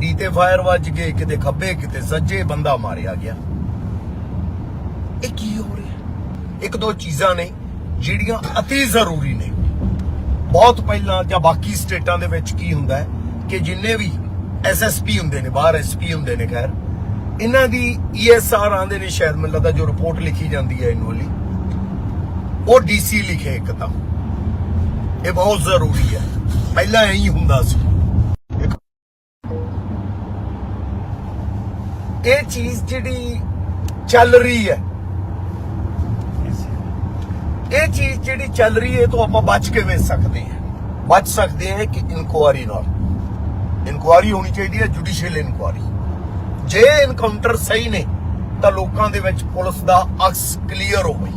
ਗੱਡੀ ਤੇ ਫਾਇਰ ਵੱਜ ਗਏ ਕਿਤੇ ਖੱਬੇ ਕਿਤੇ ਸੱਜੇ ਬੰਦਾ ਮਾਰਿਆ ਗਿਆ। ਇਹ ਕੀ ਹੋ ਰਿਹਾ? ਇੱਕ ਦੋ ਚੀਜ਼ਾਂ ਨੇ ਜਿਹੜੀਆਂ ਅਤੀ ਜ਼ਰੂਰੀ ਨੇ। ਬਹੁਤ ਪਹਿਲਾਂ ਜਾਂ ਬਾਕੀ ਸਟੇਟਾਂ ਦੇ ਵਿੱਚ ਕੀ ਹੁੰਦਾ ਹੈ ਕਿ ਜਿੰਨੇ ਵੀ ਐਸਐਸਪੀ ਹੁੰਦੇ ਨੇ ਬਾਹਰ ਐਸਪੀ ਹੁੰਦੇ ਨੇ ਖੈਰ ਇਹਨਾਂ ਦੀ ਈਐਸਆਰ ਆਂਦੇ ਨੇ ਸ਼ਾਇਦ ਮੈਨੂੰ ਲੱਗਦਾ ਜੋ ਰਿਪੋਰਟ ਲਿਖੀ ਜਾਂਦੀ ਹੈ ਐਨੂਅਲੀ ਉਹ ਡੀਸੀ ਲਿਖੇ ਇੱਕ ਤਾਂ। ਇਹ ਬਹੁਤ ਜ਼ਰੂਰੀ ਹੈ। ਪਹਿਲਾਂ ਐਂ ਹੀ ਹੁੰਦਾ ਸੀ। ਇਹ ਚੀਜ਼ ਜਿਹੜੀ ਚੱਲ ਰਹੀ ਹੈ। ਇਹ ਚੀਜ਼ ਜਿਹੜੀ ਚੱਲ ਰਹੀ ਹੈ, ਇਹ ਤੋਂ ਆਪਾਂ ਬਚ ਕੇ ਵੇਚ ਸਕਦੇ ਹਾਂ। ਬਚ ਸਕਦੇ ਹਾਂ ਕਿ ਇਨਕੁਆਰੀ ਨਾਲ। ਇਨਕੁਆਰੀ ਹੋਣੀ ਚਾਹੀਦੀ ਹੈ, ਜੁਡੀਸ਼ੀਅਲ ਇਨਕੁਆਰੀ। ਜੇ ਇਨਕਾਊਂਟਰ ਸਹੀ ਨੇ, ਤਾਂ ਲੋਕਾਂ ਦੇ ਵਿੱਚ ਪੁਲਿਸ ਦਾ ਅਕਸ ਕਲੀਅਰ ਹੋਵੇ।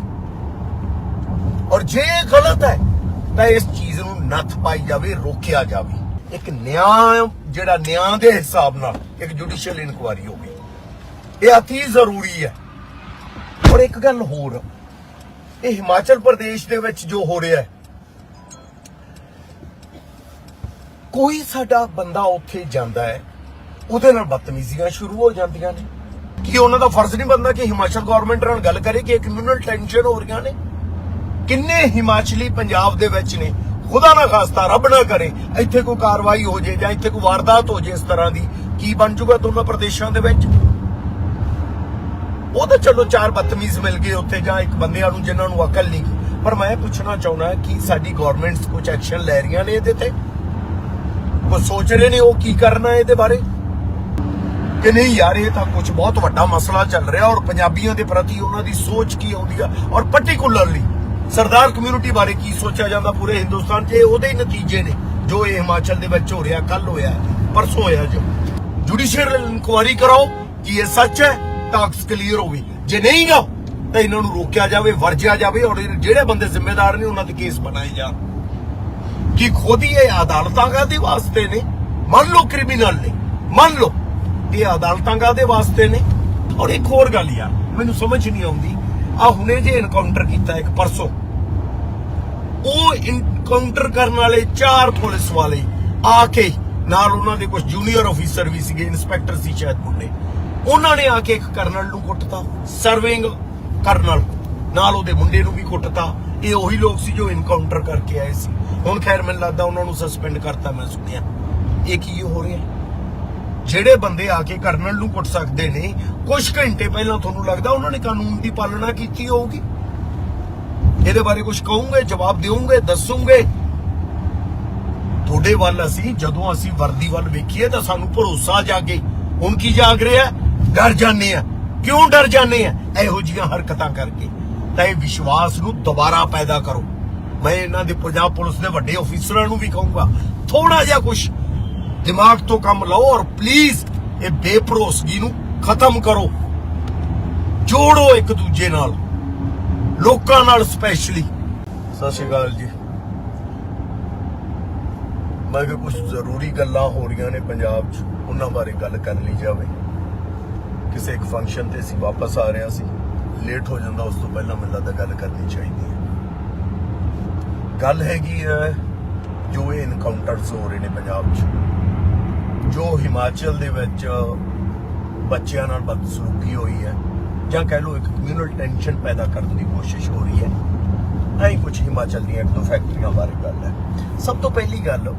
ਔਰ ਜੇ ਗਲਤ ਹੈ, ਤਾਂ ਇਸ ਚੀਜ਼ ਨੂੰ ਨੱਥ ਪਾਈ ਜਾਵੇ, ਰੋਕਿਆ ਜਾਵੇ। ਇੱਕ ਨਿਆਂ, ਜਿਹੜਾ ਨਿਆਂ ਦੇ ਹਿਸਾਬ ਨਾਲ ਇੱਕ ਜੁਡੀਸ਼ੀਅਲ ਇਨਕੁਆਰੀ ਹੋਵੇ। ਇਹ ਅਤੀ ਜ਼ਰੂਰੀ ਹੈ। ਔਰ ਇੱਕ ਗੱਲ ਹੋਰ, ਇਹ ਹਿਮਾਚਲ ਪ੍ਰਦੇਸ਼ ਦੇ ਵਿੱਚ ਜੋ ਹੋ ਰਿਹਾ ਹੈ, ਕੋਈ ਸਾਡਾ ਬੰਦਾ ਉੱਥੇ ਜਾਂਦਾ ਹੈ, ਉਹਦੇ ਨਾਲ ਬਦਤਮੀਜ਼ੀਆਂ ਸ਼ੁਰੂ ਹੋ ਜਾਂਦੀਆਂ ਨੇ। ਕੀ ਉਹਨਾਂ ਦਾ ਫਰਜ਼ ਨਹੀਂ ਬਣਦਾ ਕਿ ਹਿਮਾਚਲ ਗਵਰਨਮੈਂਟ ਨਾਲ ਗੱਲ ਕਰੇ ਕਿ ਕਮਿਊਨਲ ਟੈਂਸ਼ਨ ਹੋ ਰਹੀਆਂ ਨੇ? ਕਿੰਨੇ ਹਿਮਾਚਲੀ ਪੰਜਾਬ ਦੇ ਵਿੱਚ ਨੇ? ਖੁਦਾ ਨਾ ਖਾਸਤਾ, ਰੱਬ ਨਾ ਕਰੇ, ਇੱਥੇ ਕੋਈ ਕਾਰਵਾਈ ਹੋ ਜੇ ਜਾਂ ਇੱਥੇ ਕੋਈ ਵਾਰਦਾਤ ਹੋ ਜੇ ਇਸ ਤਰ੍ਹਾਂ ਦੀ, ਕੀ ਬਣ ਜੂਗਾ ਦੋਨਾਂ ਪ੍ਰਦੇਸ਼ਾਂ ਦੇ ਵਿੱਚ? ਉਹ ਤਾਂ ਚਲੋ ਚਾਰ ਬਦਤਮੀਜ਼ ਮਿਲ ਗਏ ਉੱਥੇ ਜਾਂ ਇੱਕ ਬੰਦਿਆਂ ਨੂੰ ਜਿਨ੍ਹਾਂ ਨੂੰ ਅਕਲ ਨਹੀਂ ਪਰ ਮੈਂ ਪੁੱਛਣਾ ਚਾਹੁੰਦਾ ਕਿ ਸਾਡੀ ਗਵਰਨਮੈਂਟਸ ਕੁਝ ਐਕਸ਼ਨ ਲੈ ਰਹੀਆਂ ਨੇ ਇਹਦੇ ਤੇ? ਉਹ ਸੋਚ ਰਹੇ ਨੇ ਉਹ ਕੀ ਕਰਨਾ ਇਹਦੇ ਬਾਰੇ? ਕਿ ਨਹੀਂ ਯਾਰ, ਇਹ ਤਾਂ ਕੁਝ ਬਹੁਤ ਵੱਡਾ ਮਸਲਾ ਚੱਲ ਰਿਹਾ ਔਰ ਪੰਜਾਬੀਆਂ ਦੇ ਪ੍ਰਤੀ ਉਹਨਾਂ ਦੀ ਸੋਚ ਕੀ ਆਉਂਦੀ ਆ? ਔਰ ਪਾਰਟਿਕੂਲਰਲੀ ਸਰਦਾਰ ਕਮਿਊਨਿਟੀ ਬਾਰੇ ਕੀ ਸੋਚਿਆ ਜਾਂਦਾ ਪੂਰੇ ਹਿੰਦੁਸਤਾਨ 'ਚ? ਇਹ ਉਹਦੇ ਹੀ ਨਤੀਜੇ ਨੇ, ਜੋ ਇਹ ਹਿਮਾਚਲ ਦੇ ਵਿੱਚ ਹੋ ਰਿਹਾ ਕੱਲ ਹੋਇਆ, ਪਰਸੋਂ ਹੋਇਆ ਜੋ। ਜੁਡੀਸ਼ੀਅਲ ਇਨਕੁਆਰੀ ਕਰਾਓ ਕਿ ਇਹ ਸੱਚ ਹੈ ਟਾਕਸ ਕਲੀਅਰ ਹੋਵੇ। ਜੇ ਨਹੀਂ ਗਾ ਤਾਂ ਇਹਨਾਂ ਨੂੰ ਰੋਕਿਆ ਜਾਵੇ, ਵਰਜਿਆ ਜਾਵੇ ਔਰ ਜਿਹੜੇ ਬੰਦੇ ਜ਼ਿੰਮੇਦਾਰ ਨੇ, ਉਹਨਾਂ ਤੇ ਕੇਸ ਬਣਾਏ ਜਾਣ। ਕਿ ਖੁਦ ਹੀ ਇਹ ਅਦਾਲਤਾਂ ਕਾਦੇ ਵਾਸਤੇ ਨੇ? ਮੰਨ ਲਓ ਕ੍ਰਿਮੀਨਲ ਨੇ। ਮੰਨ ਲਓ, ਇਹ ਅਦਾਲਤਾਂ ਕਾਦੇ ਵਾਸਤੇ ਨੇ? ਔਰ ਇੱਕ ਹੋਰ ਗੱਲ ਯਾਰ, ਮੈਨੂੰ ਸਮਝ ਨਹੀਂ ਆਉਂਦੀ। ਆ ਹੁਣੇ ਜੇ ਇਨਕਾਊਂਟਰ ਕੀਤਾ ਇੱਕ ਪਰਸੋਂ। ਉਹ ਇਨਕਾਊਂਟਰ ਕਰਨ ਵਾਲੇ ਚਾਰ ਪੁਲਿਸ ਵਾਲੇ ਆ ਕੇ ਨਾਲ ਉਹਨਾਂ ਦੇ ਕੁਝ ਜੂਨੀਅਰ ਅਫੀਸਰ ਵੀ ਸੀਗੇ ਇਨਸਪੈਕਟਰ ਸੀ ਸ਼ਾਇਦ ਮੁੰਡੇ। ਉਹਨਾਂ ਨੇ ਆ ਕੇ ਇੱਕ ਕਰਨਲ ਨੂੰ ਕੁੱਟਤਾ ਸਰਵਿੰਗ ਕਰਨਲ ਨਾਲ ਉਹਦੇ ਮੁੰਡੇ ਨੂੰ ਵੀ ਕੁੱਟਤਾ। ਇਹ ਉਹੀ ਲੋਕ ਸੀ ਜੋ ਇਨਕਾਊਂਟਰ ਕਰਕੇ ਆਏ ਸੀ। ਹੁਣ ਖੈਰ ਮੈਨੂੰ ਲੱਗਦਾ ਉਹਨਾਂ ਨੂੰ ਸਸਪੈਂਡ ਕਰਤਾ ਮੈਂ ਸੁਣਿਆ। ਇਹ ਕੀ ਹੋ ਰਿਹਾ? ਜਿਹੜੇ ਬੰਦੇ ਆ ਕੇ ਕਰਨਲ ਨੂੰ ਕੁੱਟ ਸਕਦੇ ਨੇ ਕੁਝ ਘੰਟੇ ਪਹਿਲਾਂ ਤੁਹਾਨੂੰ ਲੱਗਦਾ ਉਹਨਾਂ ਨੇ ਕਾਨੂੰਨ ਦੀ ਪਾਲਣਾ ਕੀਤੀ ਹੋਊਗੀ? ਇਹਦੇ ਬਾਰੇ ਕੁਝ ਕਹੋਗੇ, ਜਵਾਬ ਦਿਓਗੇ, ਦੱਸੋਗੇ? ਤੁਹਾਡੇ ਵੱਲ ਅਸੀਂ, ਜਦੋਂ ਅਸੀਂ ਵਰਦੀ ਵੱਲ ਵੇਖੀਏ ਤਾਂ ਸਾਨੂੰ ਭਰੋਸਾ ਜਾਗੇ। ਹੁਣ ਕੀ ਜਾਗ ਰਿਹਾ? ਡਰ ਜਾਂਦੇ ਆ। ਕਿਉਂ ਡਰ ਜਾਂਦੇ ਆ? ਇਹੋ ਜੀਆਂ ਹਰਕਤਾਂ ਕਰਕੇ। ਤਾਂ ਇਹ ਵਿਸ਼ਵਾਸ ਨੂੰ ਦੁਬਾਰਾ ਪੈਦਾ ਕਰੋ। ਮੈਂ ਇਹਨਾਂ ਦੇ ਪੰਜਾਬ ਪੁਲਿਸ ਦੇ ਵੱਡੇ ਅਫੀਸਰਾਂ ਨੂੰ ਵੀ ਕਹੂੰਗਾ ਥੋੜਾ ਜਿਹਾ ਕੁਝ ਦਿਮਾਗ ਤੋਂ ਕੰਮ ਲਓ ਔਰ ਪਲੀਜ਼ ਇਹ ਬੇਭਰੋਸਗੀ ਨੂੰ ਖਤਮ ਕਰੋ। ਜੋੜੋ ਇੱਕ ਦੂਜੇ ਨਾਲ। ਲੋਕਾਂ ਨਾਲ ਸਪੈਸ਼ਲੀ ਸਤਿ ਸ਼੍ਰੀ ਅਕਾਲ ਜੀ। ਮੈਂ ਕਿ ਕੁਝ ਜ਼ਰੂਰੀ ਗੱਲਾਂ ਹੋ ਰਹੀਆਂ ਨੇ ਪੰਜਾਬ 'ਚ। ਉਹਨਾਂ ਬਾਰੇ ਗੱਲ ਕਰ ਲਈ ਜਾਵੇ। ਕਿਸੇ ਇੱਕ ਫੰਕਸ਼ਨ ਤੇ ਅਸੀਂ ਵਾਪਸ ਆ ਰਹੇ ਸੀ ਲੇਟ ਹੋ ਜਾਂਦਾ, ਉਸ ਤੋਂ ਪਹਿਲਾਂ ਮੈਨੂੰ ਲੱਗਦਾ ਗੱਲ ਕਰਨੀ ਚਾਹੀਦੀ ਹੈ। ਗੱਲ ਹੈਗੀ ਹੈ ਜੋ ਇਹ ਇਨਕਾਊਂਟਰਸ ਹੋ ਰਹੇ ਨੇ ਪੰਜਾਬ 'ਚ ਜੋ ਹਿਮਾਚਲ ਦੇ ਵਿੱਚ ਬੱਚਿਆਂ ਨਾਲ ਬਦਸਲੂਕੀ ਹੋਈ ਹੈ, ਜਾਂ ਕਹਿ ਲਓ ਇੱਕ ਕਮਿਊਨਲ ਟੈਂਸ਼ਨ ਪੈਦਾ ਕਰਨ ਦੀ ਕੋਸ਼ਿਸ਼ ਹੋ ਰਹੀ ਹੈ, ਐਂ ਕੁਝ ਹਿਮਾਚਲ ਦੀਆਂ ਇੱਕ ਦੋ ਫੈਕਟਰੀਆਂ ਬਾਰੇ ਗੱਲ ਹੈ। ਸਭ ਤੋਂ ਪਹਿਲੀ ਗੱਲ,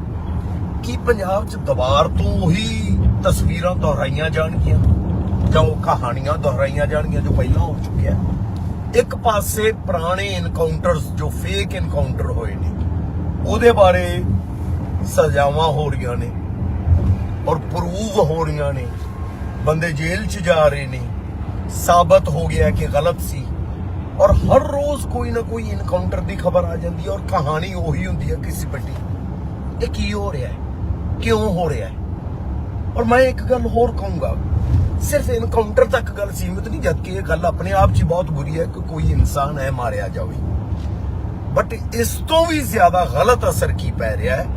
ਕਿ ਪੰਜਾਬ 'ਚ ਦੁਬਾਰ ਤੋਂ ਉਹੀ ਤਸਵੀਰਾਂ ਦੁਹਰਾਈਆਂ ਜਾਣਗੀਆਂ? ਜਾਂ ਉਹ ਕਹਾਣੀਆਂ ਦੁਹਰਾਈਆਂ ਜਾਣਗੀਆਂ ਜੋ ਪਹਿਲਾਂ ਹੋ ਚੁੱਕਿਆ? ਇੱਕ ਪਾਸੇ ਪੁਰਾਣੇ ਇਨਕਾਊਂਟਰਸ ਜੋ ਫੇਕ ਇਨਕਾਊਂਟਰ ਹੋਏ ਨੇ, ਉਹਦੇ ਬਾਰੇ ਸਜ਼ਾਵਾਂ ਹੋ ਰਹੀਆਂ ਨੇ ਔਰ ਪ੍ਰੂਵ ਹੋ ਰਹੀਆਂ ਨੇ। ਬੰਦੇ ਜੇਲ੍ਹ 'ਚ ਜਾ ਰਹੇ ਨੇ, ਸਾਬਤ ਹੋ ਗਿਆ ਕਿ ਗਲਤ ਸੀ ਔਰ ਹਰ ਰੋਜ਼ ਕੋਈ ਨਾ ਕੋਈ ਇਨਕਾਊਂਟਰ ਦੀ ਖਬਰ ਆ ਜਾਂਦੀ ਹੈ ਔਰ ਕਹਾਣੀ ਉਹੀ ਹੁੰਦੀ ਹੈ ਕਿਸੇ ਵੱਡੀ। ਇਹ ਕੀ ਹੋ ਰਿਹਾ ਹੈ? ਕਿਉਂ ਹੋ ਰਿਹਾ ਹੈ? ਔਰ ਮੈਂ ਇੱਕ ਗੱਲ ਹੋਰ ਕਹੂੰਗਾ ਸਿਰਫ ਇਨਕਾਊਂਟਰ ਤੱਕ ਗੱਲ ਸੀਮਿਤ ਨਹੀਂ ਜਦ ਕਿ ਇਹ ਗੱਲ ਆਪਣੇ ਆਪ 'ਚ ਬਹੁਤ ਬੁਰੀ ਹੈ ਕਿ ਕੋਈ ਇਨਸਾਨ ਹੈ ਮਾਰਿਆ ਜਾਵੇ। ਬਟ ਇਸ ਤੋਂ ਵੀ ਜ਼ਿਆਦਾ ਗਲਤ ਅਸਰ ਕੀ ਪੈ ਰਿਹਾ ਹੈ?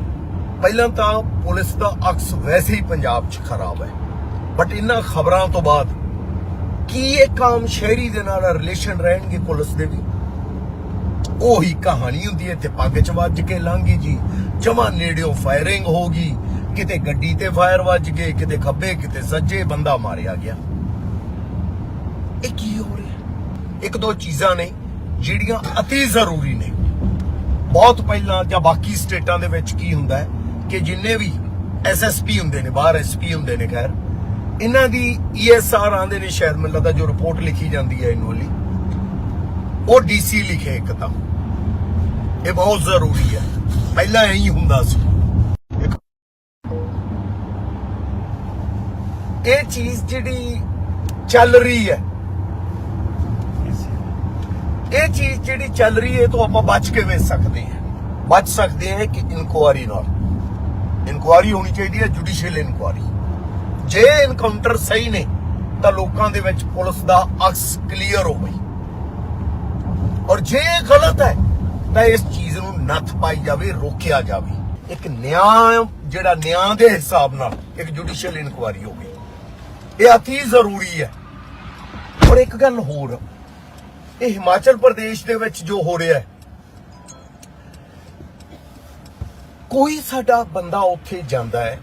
ਪਹਿਲਾਂ ਤਾਂ ਪੁਲਿਸ ਦਾ ਅਕਸ ਵੈਸੇ ਹੀ ਪੰਜਾਬ 'ਚ ਖਰਾਬ ਹੈ। ਬਟ ਇਹਨਾਂ ਖਬਰਾਂ ਤੋਂ ਬਾਅਦ ਕੀ ਇਹ ਕੰਮ ਸ਼ਹਿਰੀ ਦੇ ਨਾਲ ਰਿਲੇਸ਼ਨ ਰਹਿਣਗੇ ਪੁਲਿਸ ਦੇ ਵੀ? ਉਹੀ ਕਹਾਣੀ ਹੁੰਦੀ ਹੈ ਤੇ ਪੱਗ 'ਚ ਵੱਜ ਕੇ ਲੰਘੀ ਜੀ। ਜਮਾ ਨੇੜਿਓ ਫਾਇਰਿੰਗ ਹੋਗੀ ਕਿਤੇ ਗੱਡੀ ਤੇ ਫਾਇਰ ਵੱਜ ਗਏ, ਕਿਤੇ ਖੱਬੇ, ਕਿਤੇ ਸੱਜੇ ਬੰਦਾ ਮਾਰਿਆ ਗਿਆ। ਇਹ ਕੀ ਹੋ ਰਿਹਾ? ਇੱਕ ਦੋ ਚੀਜ਼ਾਂ ਨੇ ਜਿਹੜੀਆਂ ਅਤੀ ਜ਼ਰੂਰੀ ਨੇ। ਬਹੁਤ ਪਹਿਲਾਂ ਜਾਂ ਬਾਕੀ ਸਟੇਟਾਂ ਦੇ ਵਿੱਚ ਕੀ ਹੁੰਦਾ ਹੈ ਕਿ ਜਿੰਨੇ ਵੀ ਐਸਐਸਪੀ ਹੁੰਦੇ ਨੇ, ਬਾਹਰ ਐਸਪੀ ਹੁੰਦੇ ਨੇ, ਖੈਰ, ਇਹਨਾਂ ਦੀ ਈਐਸਆਰ ਆਂਦੇ ਨੇ ਸ਼ਾਇਦ, ਮੈਨੂੰ ਲੱਗਦਾ ਜੋ ਰਿਪੋਰਟ ਲਿਖੀ ਜਾਂਦੀ ਹੈ ਐਨੂਅਲੀ ਉਹ ਡੀਸੀ ਲਿਖੇ ਇੱਕ ਤਾਂ। ਇਹ ਬਹੁਤ ਜ਼ਰੂਰੀ ਹੈ। ਪਹਿਲਾਂ ਐਂ ਹੀ ਹੁੰਦਾ ਸੀ। ਇਹ ਚੀਜ਼ ਜਿਹੜੀ ਚੱਲ ਰਹੀ ਹੈ। ਇਹ ਚੀਜ਼ ਜਿਹੜੀ ਚੱਲ ਰਹੀ ਹੈ, ਇਹ ਤੋਂ ਆਪਾਂ ਬਚ ਕੇ ਵੇਚ ਸਕਦੇ ਹਾਂ। ਬਚ ਸਕਦੇ ਹਾਂ ਕਿ ਇਨਕੁਆਰੀ ਨਾਲ। ਇਨਕੁਆਰੀ ਹੋਣੀ ਚਾਹੀਦੀ ਹੈ, ਜੁਡੀਸ਼ੀਅਲ ਇਨਕੁਆਰੀ। ਜੇ ਇਨਕਾਊਂਟਰ ਸਹੀ ਨੇ, ਤਾਂ ਲੋਕਾਂ ਦੇ ਵਿੱਚ ਪੁਲਿਸ ਦਾ ਅਕਸ ਕਲੀਅਰ ਹੋ ਗਈ ਔਰ ਜੇ ਇਹ ਗਲਤ ਹੈ, ਤਾਂ ਇਸ ਚੀਜ਼ ਨੂੰ ਨੱਥ ਪਾਈ ਜਾਵੇ, ਰੋਕਿਆ ਜਾਵੇ। ਇੱਕ ਨਿਆਂ, ਜਿਹੜਾ ਨਿਆਂ ਦੇ ਹਿਸਾਬ ਨਾਲ ਇੱਕ ਜੁਡੀਸ਼ੀਅਲ ਇਨਕੁਆਰੀ ਹੋਵੇ ਇਹ ਅਤੀ ਜ਼ਰੂਰੀ ਹੈ। ਔਰ ਇੱਕ ਗੱਲ ਹੋਰ, ਇਹ ਹਿਮਾਚਲ ਪ੍ਰਦੇਸ਼ ਦੇ ਵਿੱਚ ਜੋ ਹੋ ਰਿਹਾ ਹੈ, ਕੋਈ ਸਾਡਾ ਬੰਦਾ ਉੱਥੇ ਜਾਂਦਾ ਹੈ,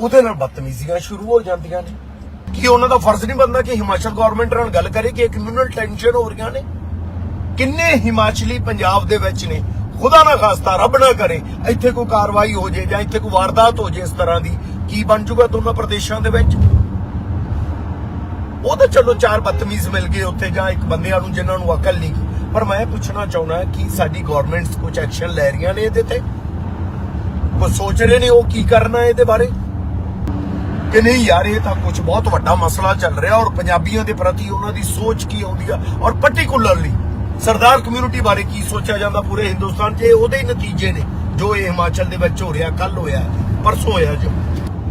ਉਹਦੇ ਨਾਲ ਬਦਤਮੀਜ਼ੀਆਂ ਸ਼ੁਰੂ ਹੋ ਜਾਂਦੀਆਂ ਨੇ। ਕੀ ਉਹਨਾਂ ਦਾ ਫਰਜ਼ ਨਹੀਂ ਬਣਦਾ ਕਿ ਹਿਮਾਚਲ ਗਵਰਨਮੈਂਟ ਨਾਲ ਗੱਲ ਕਰੇ ਕਿ ਕ੍ਰਿਮੀਨਲ ਟੈਂਸ਼ਨ ਹੋ ਰਹੀਆਂ ਨੇ? ਕਿੰਨੇ ਹਿਮਾਚਲੀ ਪੰਜਾਬ ਦੇ ਵਿੱਚ ਨੇ? ਖੁਦਾ ਨਾ ਖਾਸਤਾ, ਰੱਬ ਨਾ ਕਰੇ, ਇੱਥੇ ਕੋਈ ਕਾਰਵਾਈ ਹੋ ਜੇ ਜਾਂ ਇੱਥੇ ਕੋਈ ਵਾਰਦਾਤ ਹੋ ਜੇ ਇਸ ਤਰ੍ਹਾਂ ਦੀ, ਕੀ ਬਣ ਜੂਗਾ ਦੋਨਾਂ ਪ੍ਰਦੇਸ਼ਾਂ ਦੇ ਵਿੱਚ? ਉਹ ਤਾਂ ਚਲੋ ਚਾਰ ਬਦਤਮੀਜ਼ ਮਿਲ ਗਏ ਉੱਥੇ ਜਾਂ ਇੱਕ ਬੰਦਿਆਂ ਨੂੰ ਜਿਨ੍ਹਾਂ ਨੂੰ ਅਕਲ ਨਹੀਂ। ਪਰ ਮੈਂ ਪੁੱਛਣਾ ਚਾਹੁੰਦਾ ਕਿ ਸਾਡੀ ਗਵਰਨਮੈਂਟਸ ਕੁਝ ਐਕਸ਼ਨ ਲੈ ਰਹੀਆਂ ਨੇ ਇਹਦੇ ਤੇ? ਕੋਈ ਸੋਚ ਰਹੇ ਨੇ ਉਹ ਕੀ ਕਰਨਾ ਇਹਦੇ ਬਾਰੇ? ਕਿ ਨਹੀਂ ਯਾਰ, ਇਹ ਤਾਂ ਕੁਝ ਬਹੁਤ ਵੱਡਾ ਮਸਲਾ ਚੱਲ ਰਿਹਾ ਔਰ ਪੰਜਾਬੀਆਂ ਦੇ ਪ੍ਰਤੀ ਉਹਨਾਂ ਦੀ ਸੋਚ ਕੀ ਆਉਂਦੀ ਆ? ਔਰ ਪਾਰਟਿਕੂਲਰਲੀ ਸਰਦਾਰ ਕਮਿਊਨਿਟੀ ਬਾਰੇ ਕੀ ਸੋਚਿਆ ਜਾਂਦਾ ਪੂਰੇ ਹਿੰਦੁਸਤਾਨ 'ਚ? ਇਹ ਉਹਦੇ ਹੀ ਨਤੀਜੇ ਨੇ, ਜੋ ਇਹ ਹਿਮਾਚਲ ਦੇ ਵਿੱਚ ਹੋ ਰਿਹਾ ਕੱਲ ਹੋਇਆ, ਪਰਸੋਂ ਹੋਇਆ ਜੋ।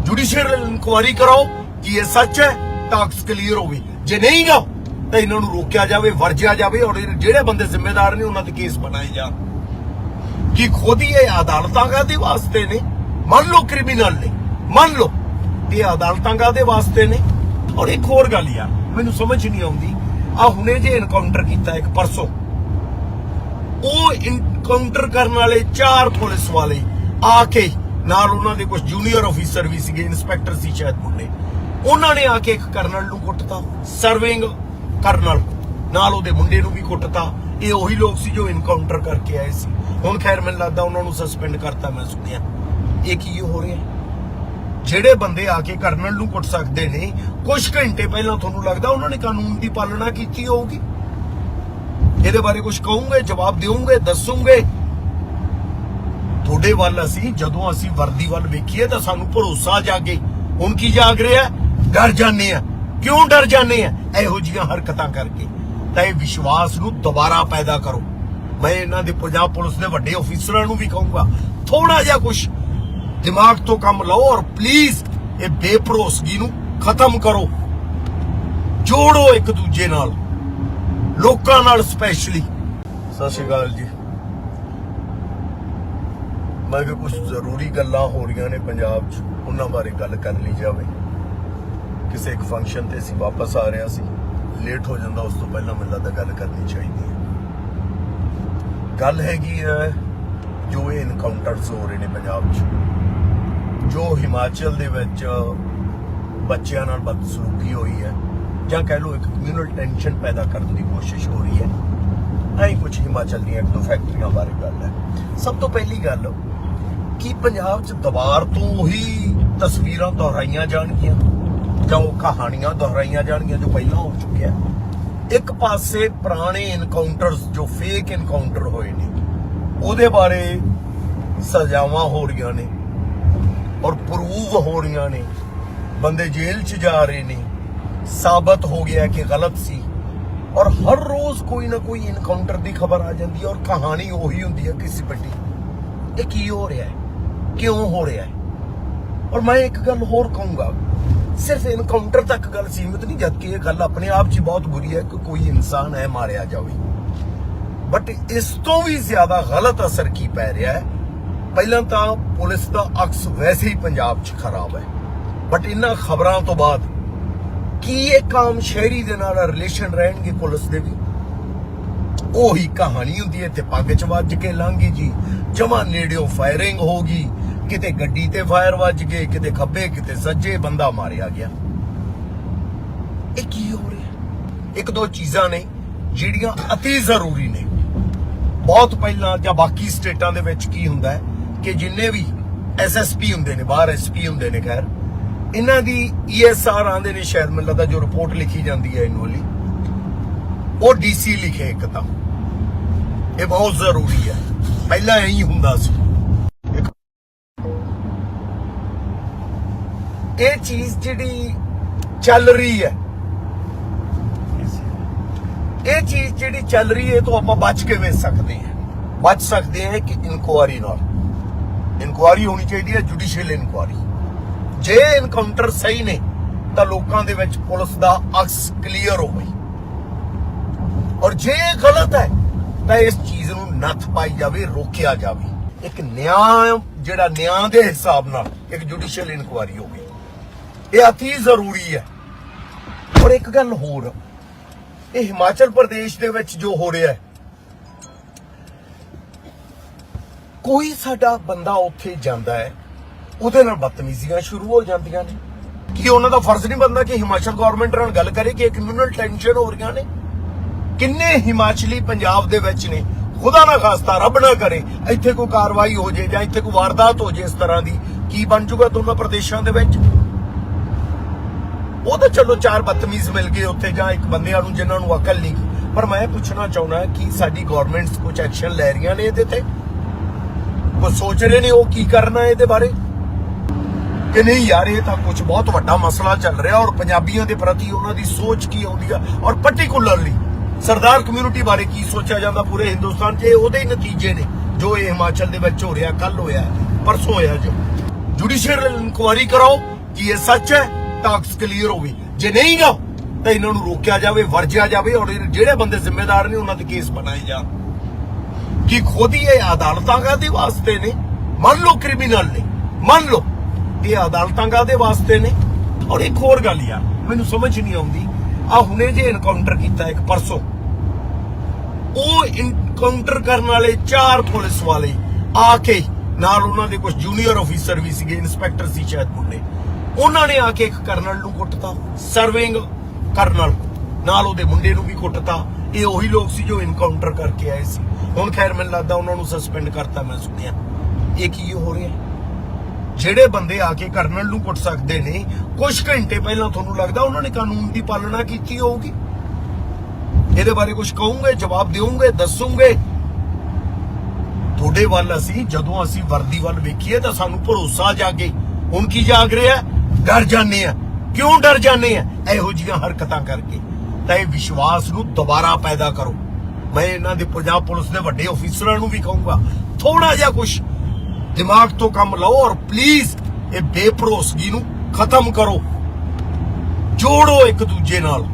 ਜੁਡੀਸ਼ੀਅਲ ਇਨਕੁਆਰੀ ਕਰਾਓ ਕਿ ਇਹ ਸੱਚ ਹੈ ਟਾਕਸ ਕਲੀਅਰ ਹੋਵੇ। ਜੇ ਨਹੀਂ ਗਾ, ਤਾਂ ਇਹਨਾਂ ਨੂੰ ਰੋਕਿਆ ਜਾਵੇ, ਵਰਜਿਆ ਜਾਵੇ ਔਰ ਜਿਹੜੇ ਬੰਦੇ ਜ਼ਿੰਮੇਦਾਰ ਨੇ, ਉਹਨਾਂ ਤੇ ਕੇਸ ਬਣਾਏ ਜਾਣ। ਕਿ ਖੁਦ ਹੀ ਇਹ ਅਦਾਲਤਾਂ ਕਾਦੇ ਵਾਸਤੇ ਨੇ। ਮੰਨ ਲਓ ਕ੍ਰਿਮੀਨਲ ਨੇ। ਮੰਨ ਲਓ, ਇਹ ਅਦਾਲਤਾਂ ਕਾਦੇ ਵਾਸਤੇ ਨੇ। ਔਰ ਇੱਕ ਹੋਰ ਗੱਲ ਯਾਰ, ਮੈਨੂੰ ਸਮਝ ਨਹੀਂ ਆਉਂਦੀ। ਆ ਹੁਣੇ ਜੇ ਐਨਕਾਊਂਟਰ ਕੀਤਾ ਇੱਕ ਪਰਸੋਂ। ਉਹ ਇਨਕਾਊਂਟਰ ਕਰਨ ਵਾਲੇ ਚਾਰ ਪੁਲਿਸ ਵਾਲੇ ਆ ਕੇ ਨਾਲ ਉਹਨਾਂ ਦੇ ਕੁਝ ਜੂਨੀਅਰ ਅਫੀਸਰ ਵੀ ਸੀਗੇ ਇਨਸਪੈਕਟਰ ਸੀ ਸ਼ਾਇਦ ਮੁੰਡੇ। ਉਹਨਾਂ ਨੇ ਆ ਕੇ ਇੱਕ ਕਰਨਲ ਨੂੰ ਕੁੱਟਤਾ ਸਰਵਿੰਗ ਕਰਨਲ ਨਾਲ ਉਹਦੇ ਮੁੰਡੇ ਨੂੰ ਵੀ ਕੁੱਟਤਾ। ਇਹ ਉਹੀ ਲੋਕ ਸੀ ਜੋ ਇਨਕਾਊਂਟਰ ਕਰਕੇ ਆਏ ਸੀ। ਹੁਣ ਖੈਰ ਮੈਨੂੰ ਲੱਗਦਾ ਉਹਨਾਂ ਨੂੰ ਸਸਪੈਂਡ ਕਰਤਾ ਮੈਂ ਸੁਣਿਆ। ਇਹ ਕੀ ਹੋ ਰਿਹਾ ਜਿਹੜੇ ਬੰਦੇ ਆ ਕੇ ਕਰਨਲ ਨੂੰ ਕੁੱਟ ਸਕਦੇ ਨੇ ਕੁਝ ਘੰਟੇ ਪਹਿਲਾਂ ਤੁਹਾਨੂੰ ਲੱਗਦਾ ਉਹਨਾਂ ਨੇ ਕਾਨੂੰਨ ਦੀ ਪਾਲਣਾ ਕੀਤੀ ਹੋਊਗੀ? ਇਹਦੇ ਬਾਰੇ ਕੁਝ ਕਹੋਗੇ, ਜਵਾਬ ਦਿਓਗੇ ਦੱਸੋਗੇ? ਤੁਹਾਡੇ ਵੱਲ ਅਸੀਂ, ਜਦੋਂ ਅਸੀਂ ਵਰਦੀ ਵੱਲ ਵੇਖੀਏ ਤਾਂ ਸਾਨੂੰ ਭਰੋਸਾ ਜਾਗੇ। ਹੁਣ ਕੀ ਜਾਗ ਰਿਹਾ ਡਰ ਜਾਂਦੇ ਆ। ਕਿਉਂ ਡਰ ਜਾਂਦੇ ਆ? ਇਹੋ ਜੀਆਂ ਹਰਕਤਾਂ ਕਰਕੇ। ਤਾਂ ਇਹ ਵਿਸ਼ਵਾਸ ਨੂੰ ਦੁਬਾਰਾ ਪੈਦਾ ਕਰੋ। ਮੈਂ ਇਹਨਾਂ ਦੇ ਪੰਜਾਬ ਪੁਲਿਸ ਦੇ ਵੱਡੇ ਅਫੀਸਰਾਂ ਨੂੰ ਵੀ ਕਹੂੰਗਾ ਥੋੜਾ ਜਿਹਾ ਕੁਝ ਦਿਮਾਗ ਤੋਂ ਕੰਮ ਲਓ ਔਰ ਪਲੀਜ਼ ਇਹ ਬੇਭਰੋਸਗੀ ਨੂੰ ਖਤਮ ਕਰੋ। ਜੋੜੋ ਇੱਕ ਦੂਜੇ ਨਾਲ। ਲੋਕਾਂ ਨਾਲ ਸਪੈਸ਼ਲੀ ਸਤਿ ਸ਼੍ਰੀ ਅਕਾਲ ਜੀ। ਮੈਂ ਕਿ ਕੁਝ ਜ਼ਰੂਰੀ ਗੱਲਾਂ ਹੋ ਰਹੀਆਂ ਨੇ ਪੰਜਾਬ 'ਚ। ਉਹਨਾਂ ਬਾਰੇ ਗੱਲ ਕਰ ਲਈ ਜਾਵੇ। ਕਿਸੇ ਇੱਕ ਫੰਕਸ਼ਨ ਤੇ ਅਸੀਂ ਵਾਪਸ ਆ ਰਹੇ ਸੀ ਲੇਟ ਹੋ ਜਾਂਦਾ, ਉਸ ਤੋਂ ਪਹਿਲਾਂ ਮੈਨੂੰ ਲੱਗਦਾ ਗੱਲ ਕਰਨੀ ਚਾਹੀਦੀ ਹੈ। ਗੱਲ ਹੈਗੀ ਹੈ ਜੋ ਇਹ ਇਨਕਾਊਂਟਰਸ ਹੋ ਰਹੇ ਨੇ ਪੰਜਾਬ 'ਚ, ਜੋ ਹਿਮਾਚਲ ਦੇ ਵਿੱਚ ਬੱਚਿਆਂ ਨਾਲ ਬਦਸਲੂਕੀ ਹੋਈ ਹੈ, ਜਾਂ ਕਹਿ ਲਓ ਇੱਕ ਕਮਿਊਨਲ ਟੈਂਸ਼ਨ ਪੈਦਾ ਕਰਨ ਦੀ ਕੋਸ਼ਿਸ਼ ਹੋ ਰਹੀ ਹੈ, ਐਂ ਕੁਝ ਹਿਮਾਚਲ ਦੀਆਂ ਇੱਕ ਦੋ ਫੈਕਟਰੀਆਂ ਬਾਰੇ ਗੱਲ ਹੈ। ਸਭ ਤੋਂ ਪਹਿਲੀ ਗੱਲ, ਕਿ ਪੰਜਾਬ 'ਚ ਦੁਬਾਰ ਤੋਂ ਹੀ ਤਸਵੀਰਾਂ ਦੁਹਰਾਈਆਂ ਜਾਣਗੀਆਂ? ਜਾਂ ਉਹ ਕਹਾਣੀਆਂ ਦੁਹਰਾਈਆਂ ਜਾਣਗੀਆਂ ਜੋ ਪਹਿਲਾਂ ਹੋ ਚੁੱਕਿਆ। ਇੱਕ ਪਾਸੇ ਪੁਰਾਣੇ ਇਨਕਾਊਂਟਰਸ ਜੋ ਫੇਕ ਇਨਕਾਊਂਟਰ ਹੋਏ ਨੇ, ਉਹਦੇ ਬਾਰੇ ਸਜ਼ਾਵਾਂ ਹੋ ਰਹੀਆਂ ਨੇ ਔਰ ਪ੍ਰੂਵ ਹੋ ਰਹੀਆਂ ਨੇ। ਬੰਦੇ ਜੇਲ੍ਹ 'ਚ ਜਾ ਰਹੇ ਨੇ, ਸਾਬਤ ਹੋ ਗਿਆ ਕਿ ਗਲਤ ਸੀ ਔਰ ਹਰ ਰੋਜ਼ ਕੋਈ ਨਾ ਕੋਈ ਇਨਕਾਊਂਟਰ ਦੀ ਖਬਰ ਆ ਜਾਂਦੀ ਹੈ ਔਰ ਕਹਾਣੀ ਉਹੀ ਹੁੰਦੀ ਹੈ ਕਿਸੇ ਵੱਡੀ। ਇਹ ਕੀ ਹੋ ਰਿਹਾ ਹੈ? ਕਿਉਂ ਹੋ ਰਿਹਾ ਹੈ? ਔਰ ਮੈਂ ਇੱਕ ਗੱਲ ਹੋਰ ਕਹੂੰਗਾ ਸਿਰਫ ਇਨਕਾਊਂਟਰ ਤੱਕ ਗੱਲ ਸੀਮਿਤ ਨਹੀਂ ਜਦ ਕਿ ਇਹ ਗੱਲ ਆਪਣੇ ਆਪ 'ਚ ਬਹੁਤ ਬੁਰੀ ਹੈ ਕਿ ਕੋਈ ਇਨਸਾਨ ਹੈ ਮਾਰਿਆ ਜਾਵੇ। ਬਟ ਇਸ ਤੋਂ ਵੀ ਜ਼ਿਆਦਾ ਗਲਤ ਅਸਰ ਕੀ ਪੈ ਰਿਹਾ ਹੈ? ਪਹਿਲਾਂ ਤਾਂ ਪੁਲਿਸ ਦਾ ਅਕਸ ਵੈਸੇ ਹੀ ਪੰਜਾਬ 'ਚ ਖਰਾਬ ਹੈ। ਬਟ ਇਹਨਾਂ ਖਬਰਾਂ ਤੋਂ ਬਾਅਦ ਕੀ ਇਹ ਕਾਮ ਸ਼ਹਿਰੀ ਦੇ ਨਾਲ ਰਿਲੇਸ਼ਨ ਰਹਿਣਗੇ ਪੁਲਿਸ ਦੇ ਵੀ? ਉਹੀ ਕਹਾਣੀ ਹੁੰਦੀ ਹੈ ਤੇ ਪੱਗ ਚ ਵੱਜ ਕੇ ਲੰਘੀ ਜੀ, ਜਮਾ ਨੇੜਿਓ ਫਾਇਰਿੰਗ ਹੋ ਗਈ। ਕਿਤੇ ਗੱਡੀ ਤੇ ਫਾਇਰ ਵੱਜ ਗਏ ਕਿਤੇ ਖੱਬੇ ਕਿਤੇ ਸੱਜੇ ਬੰਦਾ ਮਾਰਿਆ ਗਿਆ। ਇਹ ਕੀ ਹੋ ਰਿਹਾ? ਇੱਕ ਦੋ ਚੀਜ਼ਾਂ ਨੇ ਜਿਹੜੀਆਂ ਅਤੀ ਜ਼ਰੂਰੀ ਨੇ। ਬਹੁਤ ਪਹਿਲਾਂ ਜਾਂ ਬਾਕੀ ਸਟੇਟਾਂ ਦੇ ਵਿੱਚ ਕੀ ਹੁੰਦਾ ਹੈ ਕਿ ਜਿੰਨੇ ਵੀ ਐਸਐਸਪੀ ਹੁੰਦੇ ਨੇ ਬਾਹਰ ਐਸਪੀ ਹੁੰਦੇ ਨੇ ਖੈਰ ਇਹਨਾਂ ਦੀ ਈਐਸਆਰ ਆਂਦੇ ਨੇ ਸ਼ਾਇਦ ਮੈਨੂੰ ਲੱਗਦਾ ਜੋ ਰਿਪੋਰਟ ਲਿਖੀ ਜਾਂਦੀ ਹੈ ਐਨੂਅਲੀ ਉਹ ਡੀਸੀ ਲਿਖੇ ਇੱਕ ਤਾਂ। ਇਹ ਬਹੁਤ ਜ਼ਰੂਰੀ ਹੈ। ਪਹਿਲਾਂ ਐਂ ਹੀ ਹੁੰਦਾ ਸੀ। ਇਹ ਚੀਜ਼ ਜਿਹੜੀ ਚੱਲ ਰਹੀ ਹੈ। ਇਹ ਚੀਜ਼ ਜਿਹੜੀ ਚੱਲ ਰਹੀ ਹੈ ਤੋਂ ਆਪਾਂ ਬਚ ਕੇ ਵੇਚ ਸਕਦੇ ਹਾਂ। ਬਚ ਸਕਦੇ ਹਾਂ ਕਿ ਇਨਕੁਆਰੀ ਨਾਲ। ਇਨਕੁਆਰੀ ਹੋਣੀ ਚਾਹੀਦੀ ਹੈ, ਜੁਡੀਸ਼ੀਅਲ ਇਨਕੁਆਰੀ। ਜੇ ਇਨਕਾਊਂਟਰ ਸਹੀ ਨੇ, ਤਾਂ ਲੋਕਾਂ ਦੇ ਵਿੱਚ ਪੁਲਿਸ ਦਾ ਅਕਸ ਕਲੀਅਰ ਹੋਵੇ। ਔਰ ਜੇ ਇਹ ਗਲਤ ਹੈ, ਤਾਂ ਇਸ ਚੀਜ਼ ਨੂੰ ਨੱਥ ਪਾਈ ਜਾਵੇ, ਰੋਕਿਆ ਜਾਵੇ। ਇੱਕ ਨਿਆਂ, ਜਿਹੜਾ ਨਿਆਂ ਦੇ ਹਿਸਾਬ ਨਾਲ ਇੱਕ ਜੁਡੀਸ਼ੀਅਲ ਇਨਕੁਆਰੀ ਹੋਵੇ। ਇਹ ਅਤੀ ਜ਼ਰੂਰੀ ਹੈ। ਔਰ ਇੱਕ ਗੱਲ ਹੋਰ, ਇਹ ਹਿਮਾਚਲ ਪ੍ਰਦੇਸ਼ ਦੇ ਵਿੱਚ ਜੋ ਹੋ ਰਿਹਾ ਹੈ, ਕੋਈ ਸਾਡਾ ਬੰਦਾ ਉੱਥੇ ਜਾਂਦਾ ਹੈ, ਉਹਦੇ ਨਾਲ ਬਦਤਮੀਜ਼ੀਆਂ ਸ਼ੁਰੂ ਹੋ ਜਾਂਦੀਆਂ ਨੇ। ਕੀ ਉਹਨਾਂ ਦਾ ਫਰਜ਼ ਨਹੀਂ ਬਣਦਾ ਕਿ ਹਿਮਾਚਲ ਗਵਰਨਮੈਂਟ ਨਾਲ ਗੱਲ ਕਰੇ ਕਿ ਕਮਿਊਨਲ ਟੈਂਸ਼ਨ ਹੋ ਰਹੀਆਂ ਨੇ? ਕਿੰਨੇ ਹਿਮਾਚਲੀ ਪੰਜਾਬ ਦੇ ਵਿੱਚ ਨੇ? ਖੁਦਾ ਨਾ ਖਾਸਤਾ, ਰੱਬ ਨਾ ਕਰੇ, ਇੱਥੇ ਕੋਈ ਕਾਰਵਾਈ ਹੋ ਜੇ ਜਾਂ ਇੱਥੇ ਕੋਈ ਵਾਰਦਾਤ ਹੋ ਜੇ ਇਸ ਤਰ੍ਹਾਂ ਦੀ, ਕੀ ਬਣ ਜੂਗਾ ਦੋਨਾਂ ਪ੍ਰਦੇਸ਼ਾਂ ਦੇ ਵਿੱਚ? ਉਹ ਤਾਂ ਚਲੋ ਚਾਰ ਬਦਤਮੀਜ਼ ਮਿਲ ਗਏ ਉੱਥੇ ਜਾਂ ਇੱਕ ਬੰਦਿਆਂ ਨੂੰ ਜਿਨ੍ਹਾਂ ਨੂੰ ਅਕਲ ਨਹੀਂ ਪਰ ਮੈਂ ਪੁੱਛਣਾ ਚਾਹੁੰਦਾ ਕਿ ਸਾਡੀ ਗਵਰਨਮੈਂਟਸ ਕੁਝ ਐਕਸ਼ਨ ਲੈ ਰਹੀਆਂ ਨੇ ਇਹਦੇ ਤੇ? ਕੋਈ ਸੋਚ ਰਹੇ ਨੇ ਉਹ ਕੀ ਕਰਨਾ ਇਹਦੇ ਬਾਰੇ? ਕਿ ਨਹੀਂ ਯਾਰ, ਇਹ ਤਾਂ ਕੁਝ ਬਹੁਤ ਵੱਡਾ ਮਸਲਾ ਚੱਲ ਰਿਹਾ ਔਰ ਪੰਜਾਬੀਆਂ ਦੇ ਪ੍ਰਤੀ ਉਹਨਾਂ ਦੀ ਸੋਚ ਕੀ ਆਉਂਦੀ ਆ? ਔਰ ਪਾਰਟਿਕੂਲਰਲੀ ਸਰਦਾਰ ਕਮਿਊਨਿਟੀ ਬਾਰੇ ਕੀ ਸੋਚਿਆ ਜਾਂਦਾ ਪੂਰੇ ਹਿੰਦੁਸਤਾਨ 'ਚ? ਇਹ ਉਹਦੇ ਹੀ ਨਤੀਜੇ ਨੇ, ਜੋ ਇਹ ਹਿਮਾਚਲ ਦੇ ਵਿੱਚ ਹੋ ਰਿਹਾ ਕੱਲ ਹੋਇਆ, ਪਰਸੋਂ ਹੋਇਆ ਜੋ। ਜੁਡੀਸ਼ੀਅਲ ਇਨਕੁਆਰੀ ਕਰਾਓ ਕਿ ਇਹ ਸੱਚ ਹੈ? ਤਾਂ ਕਲੀਅਰ ਹੋਵੇ। ਜੇ ਨਹੀਂ ਗਾ ਤਾਂ ਇਹਨਾਂ ਨੂੰ ਰੋਕਿਆ ਜਾਵੇ, ਵਰਜਿਆ ਜਾਵੇ ਔਰ ਜਿਹੜੇ ਬੰਦੇ ਜ਼ਿੰਮੇਦਾਰ ਨੇ, ਉਹਨਾਂ ਤੇ ਕੇਸ ਬਣਾਏ ਜਾਣ। ਕਿ ਖੁਦ ਹੀ ਇਹ ਅਦਾਲਤਾਂ ਕਾਦੇ ਵਾਸਤੇ ਨੇ? ਮੰਨ ਲਓ ਕ੍ਰਿਮੀਨਲ ਨੇ। ਮੰਨ ਲਓ, ਇਹ ਅਦਾਲਤਾਂ ਕਾਦੇ ਵਾਸਤੇ ਨੇ? ਔਰ ਇੱਕ ਹੋਰ ਗੱਲ ਯਾਰ, ਮੈਨੂੰ ਸਮਝ ਨਹੀਂ ਆਉਂਦੀ। ਆ ਹੁਣੇ ਜੇ ਇਨਕਾਊਂਟਰ ਕੀਤਾ ਇੱਕ ਪਰਸੋਂ। ਉਹ ਐਨਕਾਊਂਟਰ ਕਰਨ ਵਾਲੇ ਚਾਰ ਪੁਲਿਸ ਵਾਲੇ ਆ ਕੇ ਨਾਲ ਉਹਨਾਂ ਦੇ ਕੁਝ ਜੂਨੀਅਰ ਅਫੀਸਰ ਵੀ ਸੀਗੇ ਇਨਸਪੈਕਟਰ ਸੀ ਸ਼ਾਇਦ ਮੁੰਡੇ। ਉਹਨਾਂ ਨੇ ਆ ਕੇ ਇੱਕ ਕਰਨਲ ਨੂੰ ਕੁੱਟਤਾ ਸਰਵਿੰਗ ਕਰਨਲ। ਨਾਲ ਉਹਦੇ ਮੁੰਡੇ ਨੂੰ ਵੀ ਕੁੱਟਤਾ। ਇਹ ਉਹੀ ਲੋਕ ਸੀ ਜੋ ਇਨਕਾਊਂਟਰ ਕਰਕੇ ਆਏ ਸੀ। ਹੁਣ ਖੈਰ ਮੈਨੂੰ ਲੱਗਦਾ ਉਹਨਾਂ ਨੂੰ ਸਸਪੈਂਡ ਕਰਤਾ ਮੈਂ ਸੁਣਿਆ। ਇਹ ਕੀ ਹੋ ਰਿਹਾ? ਜਿਹੜੇ ਬੰਦੇ ਆ ਕੇ ਕਰਨਲ ਨੂੰ ਕੁੱਟ ਸਕਦੇ ਨੇ ਕੁਝ ਘੰਟੇ ਪਹਿਲਾਂ ਤੁਹਾਨੂੰ ਲੱਗਦਾ ਉਹਨਾਂ ਨੇ ਕਾਨੂੰਨ ਦੀ ਪਾਲਣਾ ਕੀਤੀ ਹੋਊਗੀ? ਇਹਦੇ ਬਾਰੇ ਕੁਝ ਕਹੋਗੇ, ਜਵਾਬ ਦਿਓਗੇ, ਦੱਸੋਗੇ? ਤੁਹਾਡੇ ਵੱਲ ਅਸੀਂ, ਜਦੋਂ ਅਸੀਂ ਵਰਦੀ ਵੱਲ ਵੇਖੀਏ ਤਾਂ ਸਾਨੂੰ ਭਰੋਸਾ ਜਾਗੇ ਹੁਣ ਕੀ ਜਾਗ ਰਿਹਾ? ਡਰ ਜਾਂਦੇ ਆ। ਕਿਉਂ ਡਰ ਜਾਂਦੇ ਆ? ਇਹੋ ਜੀਆਂ ਹਰਕਤਾਂ ਕਰਕੇ। ਤਾਂ ਇਹ ਵਿਸ਼ਵਾਸ ਨੂੰ ਦੁਬਾਰਾ ਪੈਦਾ ਕਰੋ। ਮੈਂ ਇਹਨਾਂ ਦੇ ਪੰਜਾਬ ਪੁਲਿਸ ਦੇ ਵੱਡੇ ਅਫੀਸਰਾਂ ਨੂੰ ਵੀ ਕਹੂੰਗਾ ਥੋੜਾ ਜਿਹਾ ਕੁਝ ਦਿਮਾਗ ਤੋਂ ਕੰਮ ਲਓ ਔਰ ਪਲੀਜ਼ ਇਹ ਬੇਭਰੋਸਗੀ ਨੂੰ ਖਤਮ ਕਰੋ। ਜੋੜੋ ਇੱਕ ਦੂਜੇ ਨਾਲ।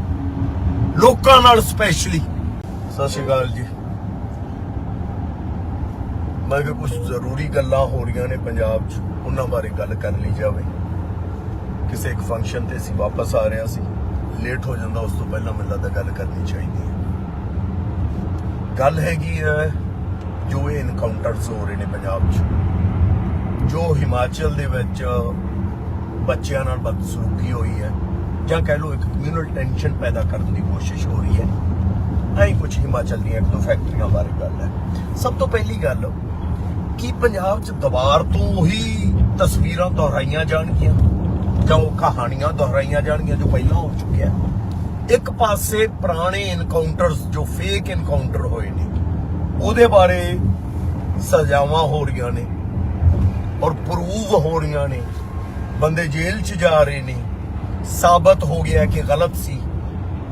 ਲੋਕਾਂ ਨਾਲ ਸਪੈਸ਼ਲੀ ਸਤਿ ਸ਼੍ਰੀ ਅਕਾਲ ਜੀ। ਮੈਂ ਕਿਹਾ ਕੁਝ ਜ਼ਰੂਰੀ ਗੱਲਾਂ ਹੋ ਰਹੀਆਂ ਨੇ ਪੰਜਾਬ 'ਚ, ਉਹਨਾਂ ਬਾਰੇ ਗੱਲ ਕਰ ਲਈ ਜਾਵੇ। ਕਿਸੇ ਇੱਕ ਫੰਕਸ਼ਨ ਤੇ ਅਸੀਂ ਵਾਪਸ ਆ ਰਹੇ ਸੀ ਲੇਟ ਹੋ ਜਾਂਦਾ, ਉਸ ਤੋਂ ਪਹਿਲਾਂ ਮੈਨੂੰ ਲੱਗਦਾ ਗੱਲ ਕਰਨੀ ਚਾਹੀਦੀ ਹੈ। ਗੱਲ ਹੈਗੀ ਹੈ ਜੋ ਇਹ ਇਨਕਾਊਂਟਰਸ ਹੋ ਰਹੇ ਨੇ ਪੰਜਾਬ 'ਚ। ਜੋ ਹਿਮਾਚਲ ਦੇ ਵਿੱਚ ਬੱਚਿਆਂ ਨਾਲ ਬਦਸਲੂਕੀ ਹੋਈ ਹੈ, ਜਾਂ ਕਹਿ ਲਓ ਇੱਕ ਕਮਿਊਨਲ ਟੈਂਸ਼ਨ ਪੈਦਾ ਕਰਨ ਦੀ ਕੋਸ਼ਿਸ਼ ਹੋ ਰਹੀ ਹੈ, ਐਂ ਕੁਝ ਹਿਮਾਚਲ ਦੀਆਂ ਇੱਕ ਦੋ ਫੈਕਟਰੀਆਂ ਬਾਰੇ ਗੱਲ ਹੈ। ਸਭ ਤੋਂ ਪਹਿਲੀ ਗੱਲ ਕੀ ਪੰਜਾਬ 'ਚ ਦੁਬਾਰ ਤੋਂ ਉਹੀ ਤਸਵੀਰਾਂ ਦੁਹਰਾਈਆਂ ਜਾਣਗੀਆਂ? ਜਾਂ ਉਹ ਕਹਾਣੀਆਂ ਦੁਹਰਾਈਆਂ ਜਾਣਗੀਆਂ ਜੋ ਪਹਿਲਾਂ ਹੋ ਚੁੱਕਿਆ? ਇੱਕ ਪਾਸੇ ਪੁਰਾਣੇ ਇਨਕਾਊਂਟਰਸ ਜੋ ਫੇਕ ਇਨਕਾਊਂਟਰ ਹੋਏ ਨੇ, ਉਹਦੇ ਬਾਰੇ ਸਜ਼ਾਵਾਂ ਹੋ ਰਹੀਆਂ ਨੇ ਔਰ ਪ੍ਰੂਵ ਹੋ ਰਹੀਆਂ ਨੇ। ਬੰਦੇ ਜੇਲ੍ਹ 'ਚ ਜਾ ਰਹੇ ਨੇ, ਸਾਬਤ ਹੋ ਗਿਆ ਕਿ ਗਲਤ ਸੀ